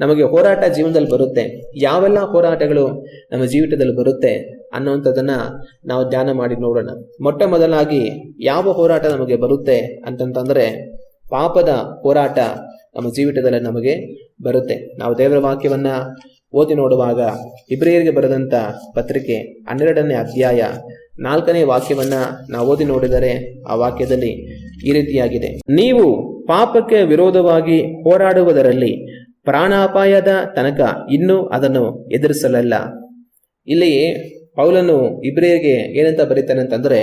ನಮಗೆ ಹೋರಾಟ ಜೀವನದಲ್ಲಿ ಬರುತ್ತೆ. ಯಾವೆಲ್ಲ ಹೋರಾಟಗಳು ನಮ್ಮ ಜೀವಿತದಲ್ಲಿ ಬರುತ್ತೆ ಅನ್ನುವಂಥದ್ದನ್ನ ನಾವು ಧ್ಯಾನ ಮಾಡಿ ನೋಡೋಣ. ಮೊಟ್ಟ ಮೊದಲಾಗಿ ಯಾವ ಹೋರಾಟ ನಮಗೆ ಬರುತ್ತೆ ಅಂತಂತಂದ್ರೆ ಪಾಪದ ಹೋರಾಟ ನಮ್ಮ ಜೀವಿತದಲ್ಲಿ ನಮಗೆ ಬರುತ್ತೆ. ನಾವು ದೇವರ ವಾಕ್ಯವನ್ನ ಓದಿ ನೋಡುವಾಗ ಇಬ್ರಿಯರಿಗೆ ಬರೆದಂತ ಪತ್ರಿಕೆ ಹನ್ನೆರಡನೇ ಅಧ್ಯಾಯ ನಾಲ್ಕನೇ ವಾಕ್ಯವನ್ನ ನಾವು ಓದಿ ನೋಡಿದರೆ ಆ ವಾಕ್ಯದಲ್ಲಿ ಈ ರೀತಿಯಾಗಿದೆ. ನೀವು ಪಾಪಕ್ಕೆ ವಿರೋಧವಾಗಿ ಹೋರಾಡುವುದರಲ್ಲಿ ಪ್ರಾಣಾಪಾಯದ ತನಕ ಇನ್ನೂ ಅದನ್ನು ಎದುರಿಸಲಲ್ಲ. ಇಲ್ಲಿ ಪೌಲನು ಇಬ್ರಿಯರಿಗೆ ಏನಂತ ಬರೀತಾನೆ ಅಂತಂದ್ರೆ,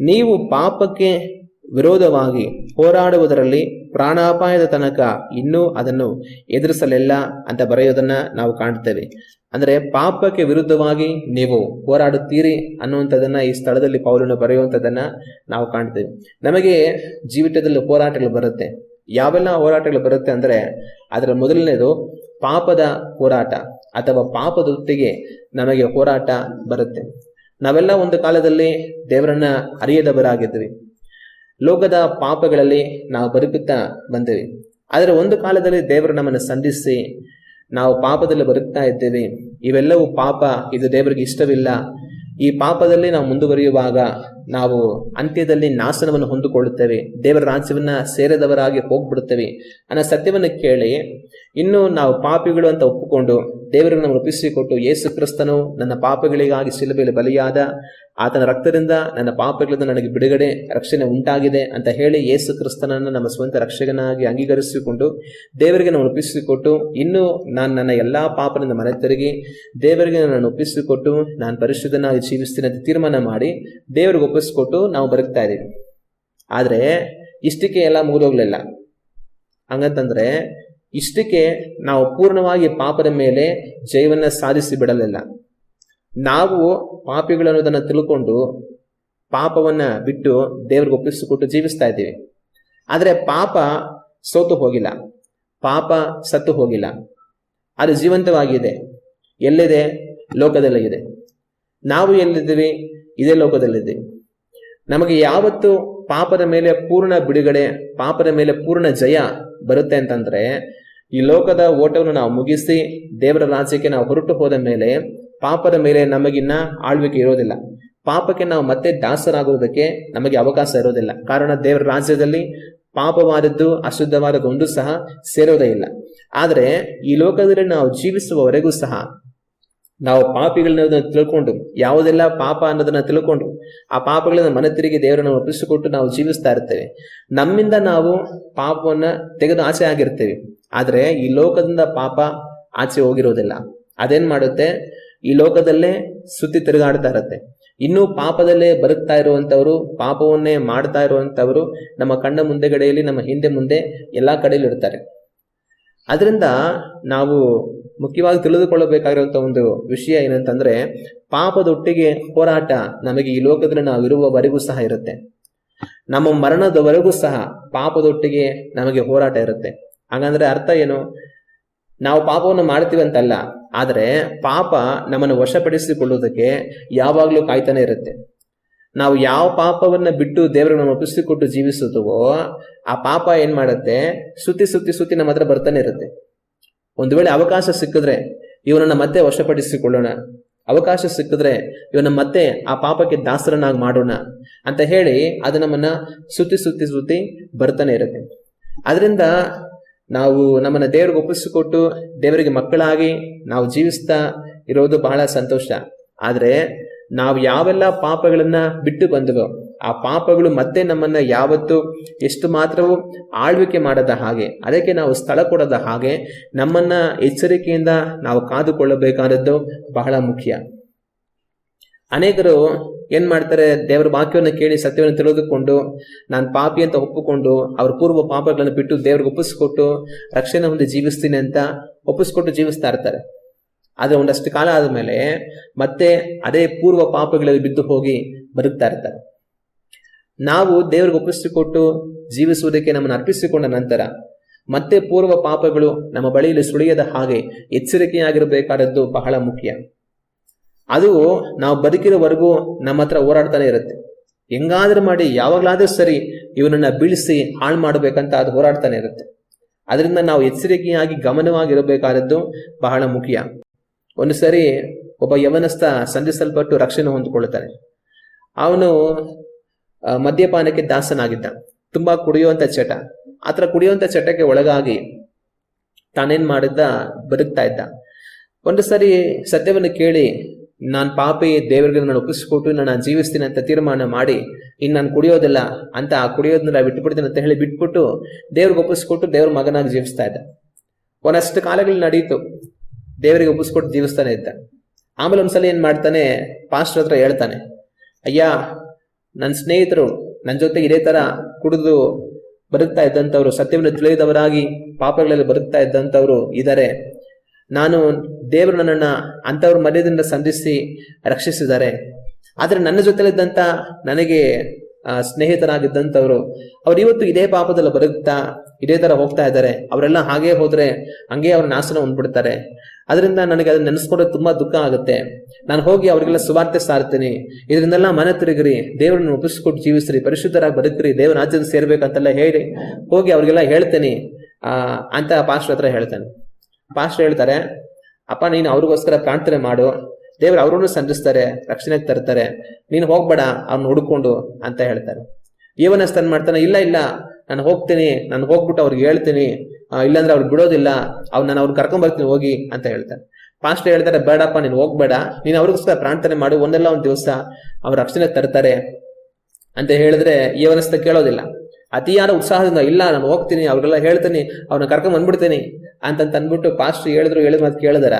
ನೀವು ಪಾಪಕ್ಕೆ ವಿರೋಧವಾಗಿ ಹೋರಾಡುವುದರಲ್ಲಿ ಪ್ರಾಣಾಪಾಯದ ತನಕ ಇನ್ನೂ ಅದನ್ನು ಎದುರಿಸಲಿಲ್ಲ ಅಂತ ಬರೆಯೋದನ್ನ ನಾವು ಕಾಣ್ತೇವೆ. ಅಂದ್ರೆ ಪಾಪಕ್ಕೆ ವಿರುದ್ಧವಾಗಿ ನೀವು ಹೋರಾಡುತ್ತೀರಿ ಅನ್ನುವಂಥದ್ದನ್ನ ಈ ಸ್ಥಳದಲ್ಲಿ ಪೌಲನ್ನು ಬರೆಯುವಂಥದ್ದನ್ನ ನಾವು ಕಾಣ್ತೇವೆ. ನಮಗೆ ಜೀವಿತದಲ್ಲಿ ಹೋರಾಟಗಳು ಬರುತ್ತೆ. ಯಾವೆಲ್ಲ ಹೋರಾಟಗಳು ಬರುತ್ತೆ ಅಂದರೆ ಅದರ ಮೊದಲನೇದು ಪಾಪದ ಹೋರಾಟ ಅಥವಾ ಪಾಪದೊತ್ತಿಗೆ ನಮಗೆ ಹೋರಾಟ ಬರುತ್ತೆ. ನಾವೆಲ್ಲ ಒಂದು ಕಾಲದಲ್ಲಿ ದೇವರನ್ನ ಅರಿಯದವರಾಗಿದ್ವಿ. ಲೋಕದ ಪಾಪಗಳಲ್ಲಿ ನಾವು ಬದುಕುತ್ತಾ ಬಂದಿವಿ. ಆದರೆ ಒಂದು ಕಾಲದಲ್ಲಿ ದೇವರು ನಮ್ಮನ್ನು ಸಂಧಿಸಿ ನಾವು ಪಾಪದಲ್ಲಿ ಬದುಕ್ತಾ ಇದ್ದೇವೆ. ಇವೆಲ್ಲವೂ ಪಾಪ. ಇದು ದೇವರಿಗೆ ಇಷ್ಟವಿಲ್ಲ. ಈ ಪಾಪದಲ್ಲಿ ನಾವು ಮುಂದುವರಿಯುವಾಗ ನಾವು ಅಂತ್ಯದಲ್ಲಿ ನಾಶನವನ್ನು ಹೊಂದಿಕೊಳ್ಳುತ್ತೇವೆ. ದೇವರ ರಾಜ್ಯವನ್ನ ಸೇರದವರಾಗಿ ಹೋಗ್ಬಿಡುತ್ತೇವೆ. ಅನ್ನೋ ಸತ್ಯವನ್ನು ಕೇಳಿ, ಇನ್ನು ನಾವು ಪಾಪಿಗಳು ಅಂತ ಒಪ್ಪಿಕೊಂಡು ದೇವರನ್ನು ರೂಪಿಸಿಕೊಟ್ಟು ಯೇಸು ಕ್ರಿಸ್ತನು ನನ್ನ ಪಾಪಗಳಿಗಾಗಿ ಶಿಲುಬೆಯಲ್ಲಿ ಬಲಿಯಾದ, ಆತನ ರಕ್ತದಿಂದ ನನ್ನ ಪಾಪಗಳಿಂದ ನನಗೆ ಬಿಡುಗಡೆ, ರಕ್ಷಣೆ ಉಂಟಾಗಿದೆ ಅಂತ ಹೇಳಿ ಯೇಸು ಕ್ರಿಸ್ತನನ್ನು ನಮ್ಮ ಸ್ವಂತ ರಕ್ಷಕನಾಗಿ ಅಂಗೀಕರಿಸಿಕೊಂಡು ದೇವರಿಗೆ ನಾನು ಒಪ್ಪಿಸಿಕೊಟ್ಟು, ಇನ್ನು ನಾನು ನನ್ನ ಎಲ್ಲಾ ಪಾಪದಿಂದ ಮನೆ ತಿರುಗಿ ದೇವರಿಗೆ ನಾನು ಒಪ್ಪಿಸಿಕೊಟ್ಟು ನಾನು ಪರಿಶುದ್ಧನಾಗಿ ಜೀವಿಸ್ತೀನಿ ಅಂತ ತೀರ್ಮಾನ ಮಾಡಿ ದೇವರಿಗೆ ಒಪ್ಪಿಸಿಕೊಟ್ಟು ನಾವು ಬದುಕ್ತಾ ಇದ್ದೀವಿ. ಆದರೆ ಇಷ್ಟಕ್ಕೆ ಎಲ್ಲ ಮುಗಿದೋಗ್ಲಿಲ್ಲ. ಹಂಗಂತಂದ್ರೆ ಇಷ್ಟಕ್ಕೆ ನಾವು ಪೂರ್ಣವಾಗಿ ಪಾಪದ ಮೇಲೆ ಜೈವನ್ನ ಸಾಧಿಸಿ ಬಿಡಲಿಲ್ಲ. ನಾವು ಪಾಪಿಗಳು ಅನ್ನೋದನ್ನ ತಿಳ್ಕೊಂಡು ಪಾಪವನ್ನ ಬಿಟ್ಟು ದೇವ್ರಿಗೆ ಒಪ್ಪಿಸಿಕೊಟ್ಟು ಜೀವಿಸ್ತಾ ಇದ್ದೀವಿ. ಆದರೆ ಪಾಪ ಸೋತು ಹೋಗಿಲ್ಲ. ಪಾಪ ಸತ್ತು ಹೋಗಿಲ್ಲ. ಅದು ಜೀವಂತವಾಗಿದೆ. ಎಲ್ಲಿದೆ? ಲೋಕದಲ್ಲಿದೆ. ನಾವು ಎಲ್ಲಿದ್ದೀವಿ? ಇದೇ ಲೋಕದಲ್ಲಿದ್ದೀವಿ. ನಮಗೆ ಯಾವತ್ತು ಪಾಪದ ಮೇಲೆ ಪೂರ್ಣ ಬಿಡುಗಡೆ, ಪಾಪದ ಮೇಲೆ ಪೂರ್ಣ ಜಯ ಬರುತ್ತೆ ಅಂತಂದ್ರೆ, ಈ ಲೋಕದ ಓಟವನ್ನು ನಾವು ಮುಗಿಸಿ ದೇವರ ರಾಜ್ಯಕ್ಕೆ ನಾವು ಹೊರಟು ಹೋದ ಮೇಲೆ ಪಾಪದ ಮೇಲೆ ನಮಗಿನ್ನ ಆಳ್ವಿಕೆ ಇರೋದಿಲ್ಲ. ಪಾಪಕ್ಕೆ ನಾವು ಮತ್ತೆ ದಾಸರಾಗುವುದಕ್ಕೆ ನಮಗೆ ಅವಕಾಶ ಇರೋದಿಲ್ಲ. ಕಾರಣ ದೇವರ ರಾಜ್ಯದಲ್ಲಿ ಪಾಪವಾದದ್ದು, ಅಶುದ್ಧವಾದದ್ದು ಒಂದು ಸಹ ಸೇರೋದೇ ಇಲ್ಲ. ಆದರೆ ಈ ಲೋಕದಲ್ಲಿ ನಾವು ಜೀವಿಸುವವರೆಗೂ ಸಹ ನಾವು ಪಾಪಿಗಳನ್ನ ತಿಳ್ಕೊಂಡು, ಯಾವುದೆಲ್ಲ ಪಾಪ ಅನ್ನೋದನ್ನ ತಿಳ್ಕೊಂಡು, ಆ ಪಾಪಗಳನ್ನ ಮನೆ ತಿರುಗಿ ದೇವರನ್ನು ಒಪ್ಪಿಸಿಕೊಟ್ಟು ನಾವು ಜೀವಿಸ್ತಾ ಇರ್ತೇವೆ. ನಮ್ಮಿಂದ ನಾವು ಪಾಪವನ್ನ ತೆಗೆದು ಆಚೆ ಆಗಿರ್ತೇವೆ. ಆದ್ರೆ ಈ ಲೋಕದಿಂದ ಪಾಪ ಆಚೆ ಹೋಗಿರೋದಿಲ್ಲ. ಅದೇನ್ ಮಾಡುತ್ತೆ? ಈ ಲೋಕದಲ್ಲೇ ಸುತ್ತಿ ತಿರುಗಾಡ್ತಾ ಇರತ್ತೆ. ಇನ್ನೂ ಪಾಪದಲ್ಲೇ ಬರುತ್ತಾ ಇರುವಂತವರು ಪಾಪವನ್ನೇ ಮಾಡ್ತಾ ಇರುವಂತವರು ನಮ್ಮ ಕಣ್ಣ ಮುಂದೆಗಡೆಯಲ್ಲಿ ನಮ್ಮ ಹಿಂದೆ ಮುಂದೆ ಎಲ್ಲಾ ಕಡೆಯಲ್ಲಿ ಇರ್ತಾರೆ. ಅದರಿಂದ ನಾವು ಮುಖ್ಯವಾಗಿ ತಿಳಿದುಕೊಳ್ಳಬೇಕಾಗಿರುವಂಥ ಒಂದು ವಿಷಯ ಏನಂತಂದ್ರೆ ಪಾಪದೊಟ್ಟಿಗೆ ಹೋರಾಟ ನಮಗೆ ಈ ಲೋಕದಲ್ಲಿ ನಾವು ಇರುವವರೆಗೂ ಸಹ ಇರುತ್ತೆ. ನಮ್ಮ ಮರಣದವರೆಗೂ ಸಹ ಪಾಪದೊಟ್ಟಿಗೆ ನಮಗೆ ಹೋರಾಟ ಇರುತ್ತೆ. ಹಾಗಂದ್ರೆ ಅರ್ಥ ಏನು? ನಾವು ಪಾಪವನ್ನು ಮಾಡ್ತೀವಿ ಅಂತಲ್ಲ, ಆದರೆ ಪಾಪ ನಮ್ಮನ್ನು ವಶಪಡಿಸಿಕೊಳ್ಳುವುದಕ್ಕೆ ಯಾವಾಗಲೂ ಕಾಯ್ತಾನೆ ಇರುತ್ತೆ. ನಾವು ಯಾವ ಪಾಪವನ್ನ ಬಿಟ್ಟು ದೇವರನ್ನು ಒಪ್ಪಿಸಿಕೊಟ್ಟು ಜೀವಿಸುತ್ತವೋ, ಆ ಪಾಪ ಏನ್ ಮಾಡುತ್ತೆ? ಸುತ್ತಿ ಸುತ್ತಿ ಸುತ್ತಿ ನಮ್ಮ ಹತ್ರ ಬರ್ತಾನೆ ಇರುತ್ತೆ. ಒಂದು ವೇಳೆ ಅವಕಾಶ ಸಿಕ್ಕಿದ್ರೆ ಇವನನ್ನ ಮತ್ತೆ ವಶಪಡಿಸಿಕೊಳ್ಳೋಣ. ಅವಕಾಶ ಸಿಕ್ಕಿದ್ರೆ ಇವನ ಮತ್ತೆ ಆ ಪಾಪಕ್ಕೆ ದಾಸರನ್ನಾಗಿ ಮಾಡೋಣ ಅಂತ ಹೇಳಿ ಅದು ನಮ್ಮನ್ನ ಸುತ್ತಿ ಸುತ್ತಿ ಸುತ್ತಿ ಬರ್ತಾನೆ ಇರುತ್ತೆ. ಅದರಿಂದ ನಾವು ನಮ್ಮನ್ನ ದೇವರಿಗೆ ಒಪ್ಪಿಸಿಕೊಟ್ಟು ದೇವರಿಗೆ ಮಕ್ಕಳಾಗಿ ನಾವು ಜೀವಿಸ್ತಾ ಇರೋದು ಬಹಳ ಸಂತೋಷ. ಆದ್ರೆ ನಾವು ಯಾವೆಲ್ಲ ಪಾಪಗಳನ್ನ ಬಿಟ್ಟು ಬಂದವೋ, ಆ ಪಾಪಗಳು ಮತ್ತೆ ನಮ್ಮನ್ನ ಯಾವತ್ತು ಎಷ್ಟು ಮಾತ್ರವೂ ಆಳ್ವಿಕೆ ಮಾಡದ ಹಾಗೆ, ಅದಕ್ಕೆ ನಾವು ಸ್ಥಳ ಕೊಡದ ಹಾಗೆ ನಮ್ಮನ್ನ ಎಚ್ಚರಿಕೆಯಿಂದ ನಾವು ಕಾದುಕೊಳ್ಳಬೇಕಾದದ್ದು ಬಹಳ ಮುಖ್ಯ. ಅನೇಕರು ಏನ್ ಮಾಡ್ತಾರೆ, ದೇವರ ವಾಕ್ಯವನ್ನು ಕೇಳಿ ಸತ್ಯವನ್ನು ತಿಳಿದುಕೊಂಡು, ನಾನು ಪಾಪಿ ಅಂತ ಒಪ್ಪಿಕೊಂಡು, ಅವ್ರ ಪೂರ್ವ ಪಾಪಗಳನ್ನು ಬಿಟ್ಟು ದೇವ್ರಿಗೆ ಒಪ್ಪಿಸ್ಕೊಟ್ಟು, ರಕ್ಷಣೆ ಮುಂದೆ ಜೀವಿಸ್ತೀನಿ ಅಂತ ಒಪ್ಪಿಸ್ಕೊಟ್ಟು ಜೀವಿಸ್ತಾ ಇರ್ತಾರೆ. ಆದ್ರೆ ಒಂದಷ್ಟು ಕಾಲ ಆದಮೇಲೆ ಮತ್ತೆ ಅದೇ ಪೂರ್ವ ಪಾಪಗಳಲ್ಲಿ ಬಿದ್ದು ಹೋಗಿ ಬದುಕ್ತಾ ಇರ್ತಾರೆ. ನಾವು ದೇವ್ರಿಗೆ ಒಪ್ಪಿಸಿಕೊಟ್ಟು ಜೀವಿಸುವುದಕ್ಕೆ ನಮ್ಮನ್ನು ಅರ್ಪಿಸಿಕೊಂಡ ನಂತರ ಮತ್ತೆ ಪೂರ್ವ ಪಾಪಗಳು ನಮ್ಮ ಬಳಿಯಲ್ಲಿ ಸುಳಿಯದ ಹಾಗೆ ಎಚ್ಚರಿಕೆಯಾಗಿರಬೇಕಾದದ್ದು ಬಹಳ ಮುಖ್ಯ. ಅದು ನಾವು ಬದುಕಿರೋವರೆಗೂ ನಮ್ಮ ಹತ್ರ ಹೋರಾಡ್ತಾನೆ ಇರುತ್ತೆ. ಹೆಂಗಾದ್ರೂ ಮಾಡಿ ಯಾವಾಗ್ಲಾದ್ರೂ ಸರಿ ಇವನನ್ನ ಬೀಳಿಸಿ ಹಾಳು ಮಾಡಬೇಕಂತ ಅದು ಹೋರಾಡ್ತಾನೆ ಇರುತ್ತೆ. ಅದರಿಂದ ನಾವು ಎಚ್ಚರಿಕೆಯಾಗಿ ಗಮನವಾಗಿರಬೇಕಾದದ್ದು ಬಹಳ ಮುಖ್ಯ. ಒಂದು ಸರಿ ಒಬ್ಬ ಯವನಸ್ಥ ಸಂಧಿಸಲ್ಪಟ್ಟು ರಕ್ಷಣೆ ಹೊಂದಿಕೊಳ್ಳುತ್ತಾನೆ. ಅವನು ಮದ್ಯಪಾನಕ್ಕೆ ದಾಸನಾಗಿದ್ದ. ತುಂಬಾ ಕುಡಿಯುವಂತ ಚಟ. ಆತರ ಕುಡಿಯುವಂತ ಚಟಕ್ಕೆ ಒಳಗಾಗಿ ತಾನೇನ್ ಮಾಡಿದ್ದ? ಬದುಕ್ತಾ ಇದ್ದ. ಒಂದು ಸರಿ ಸತ್ಯವನ್ನು ಕೇಳಿ, ನಾನು ಪಾಪಿ ದೇವರಿಗೆ ನಾನು ಒಪ್ಪಿಸ್ಕೊಟ್ಟು ನಾನು ಜೀವಿಸ್ತೀನಿ ಅಂತ ತೀರ್ಮಾನ ಮಾಡಿ, ಇನ್ನು ನಾನು ಕುಡಿಯೋದಿಲ್ಲ ಅಂತ ಆ ಕುಡಿಯೋದನ್ನ ಬಿಟ್ಬಿಡ್ತೀನಿ ಅಂತ ಹೇಳಿ ಬಿಟ್ಬಿಟ್ಟು ದೇವ್ರಿಗೆ ಒಪ್ಪಿಸ್ಕೊಟ್ಟು ದೇವ್ರ ಮಗನಾಗಿ ಜೀವಿಸ್ತಾ ಇದ್ದ. ಒಂದಷ್ಟು ಕಾಲಗಳು ನಡೀತು. ದೇವರಿಗೆ ಒಪ್ಪಿಸ್ಕೊಟ್ಟು ಜೀವಿಸ್ತಾನೆ ಇದ್ದ. ಆಮೇಲೆ ಒಂದ್ಸಲ ಏನ್ ಮಾಡ್ತಾನೆ? ಪಾಸ್ಟರ್ ಹತ್ರ ಹೇಳ್ತಾನೆ, ಅಯ್ಯ ನನ್ನ ಸ್ನೇಹಿತರು ನನ್ನ ಜೊತೆ ಇದೇ ತರ ಕುಡಿದು ಬದುಕ್ತಾ ಇದ್ದಂಥವ್ರು, ಸತ್ಯವನ್ನು ತಿಳಿದವರಾಗಿ ಪಾಪಗಳಲ್ಲಿ ಬದುಕ್ತಾ ಇದ್ದಂಥವ್ರು ಇದ್ದಾರೆ ನಾನು ದೇವರು ನನ್ನನ್ನ ಅಂಥವ್ರ ಮರ್ಯಾದಿಂದ ಸಂಧಿಸಿ ರಕ್ಷಿಸಿದ್ದಾರೆ. ಆದರೆ ನನ್ನ ಜೊತೆಲಿದ್ದಂತ ನನಗೆ ಸ್ನೇಹಿತರಾಗಿದ್ದಂಥವ್ರು, ಅವ್ರು ಇವತ್ತು ಇದೇ ಪಾಪದಲ್ಲಿ ಬದುಕ್ತಾ, ಇದೇ ತರ ಹೋಗ್ತಾ ಇದ್ದಾರೆ. ಅವರೆಲ್ಲ ಹಾಗೆ ಹೋದ್ರೆ ಹಂಗೆ ಅವ್ರ ನಾಶನ ಹೊಂದ್ಬಿಡ್ತಾರೆ ಅದರಿಂದ ನನಗೆ ಅದನ್ನ ನೆನೆಸ್ಕೊಂಡ್ರೆ ತುಂಬಾ ದುಃಖ ಆಗುತ್ತೆ. ನಾನು ಹೋಗಿ ಅವರಿಗೆಲ್ಲ ಸುವಾರ್ತೆ ಸಾರ್ತೀನಿ ಇದರಿಂದೆಲ್ಲ ಮನೆ ತಿರುಗಿರಿ. ದೇವರನ್ನು ಒಪ್ಪಿಸ್ಕೊಟ್ಟು ಜೀವಿಸ್ರಿ. ಪರಿಶುದ್ಧರಾಗಿ ಬದುಕ್ರಿ. ದೇವರ ರಾಜ್ಯದ ಸೇರ್ಬೇಕಂತೆಲ್ಲ ಹೇಳಿ ಹೋಗಿ ಅವರಿಗೆಲ್ಲ ಹೇಳ್ತೀನಿ. ಅಂತ ಪಾಸ್ಟರ್ ಹತ್ರ ಹೇಳ್ತಾನೆ. ಪಾಸ್ಟರ್ ಹೇಳ್ತಾರೆ, ಅಪ್ಪ, ನೀನು ಅವ್ರಿಗೋಸ್ಕರ ಪ್ರಾರ್ಥನೆ ಮಾಡು. ದೇವರು ಅವ್ರನ್ನು ಸಂಧಿಸ್ತಾರೆ, ರಕ್ಷಣೆಗೆ ತರ್ತಾರೆ. ನೀನು ಹೋಗ್ಬೇಡ ಅವ್ನ ಹುಡ್ಕೊಂಡು, ಅಂತ ಹೇಳ್ತಾರೆ ಏವನಸ್ತನ್ ಮಾಡ್ತಾನೆ, ಇಲ್ಲ ಇಲ್ಲ, ನಾನು ಹೋಗ್ತೀನಿ. ನಾನು ಹೋಗ್ಬಿಟ್ಟು ಅವ್ರಿಗೆ ಹೇಳ್ತೀನಿ. ಇಲ್ಲಾಂದ್ರೆ ಅವ್ರು ಬಿಡೋದಿಲ್ಲ. ಅವ್ರು ನಾನು ಅವ್ರು ಕರ್ಕೊಂಡ್ ಬರ್ತೀನಿ, ಹೋಗಿ ಅಂತ ಹೇಳ್ತಾರೆ. ಪಾಸ್ಟ್ ಹೇಳ್ತಾರೆ, ಬೇಡಪ್ಪ, ನೀನು ಹೋಗ್ಬೇಡ. ನೀನು ಅವ್ರಿಗೋಸ್ಕರ ಪ್ರಾರ್ಥನೆ ಮಾಡು, ಒಂದಲ್ಲ ಒಂದು ದಿವಸ ಅವ್ರ ರಕ್ಷಣೆ ತರ್ತಾರೆ ಅಂತ ಹೇಳಿದ್ರೆ ಇವನಸ್ತ ಕೇಳೋದಿಲ್ಲ. ಅತಿಯಾದ ಉತ್ಸಾಹದಿಂದ, ಇಲ್ಲ, ನಾನು ಹೋಗ್ತೀನಿ, ಅವ್ರಿಗೆಲ್ಲ ಹೇಳ್ತೀನಿ ಅವ್ರನ್ನ ಕರ್ಕೊಂಡ್ ಬಂದ್ಬಿಡ್ತೀನಿ ಅಂತಂತ ಅಂದ್ಬಿಟ್ಟು ಪಾಸ್ಟ್ ಹೇಳಿದ್ರು ಹೇಳಿದ್ರು ಮಾತು ಕೇಳಿದಾರ.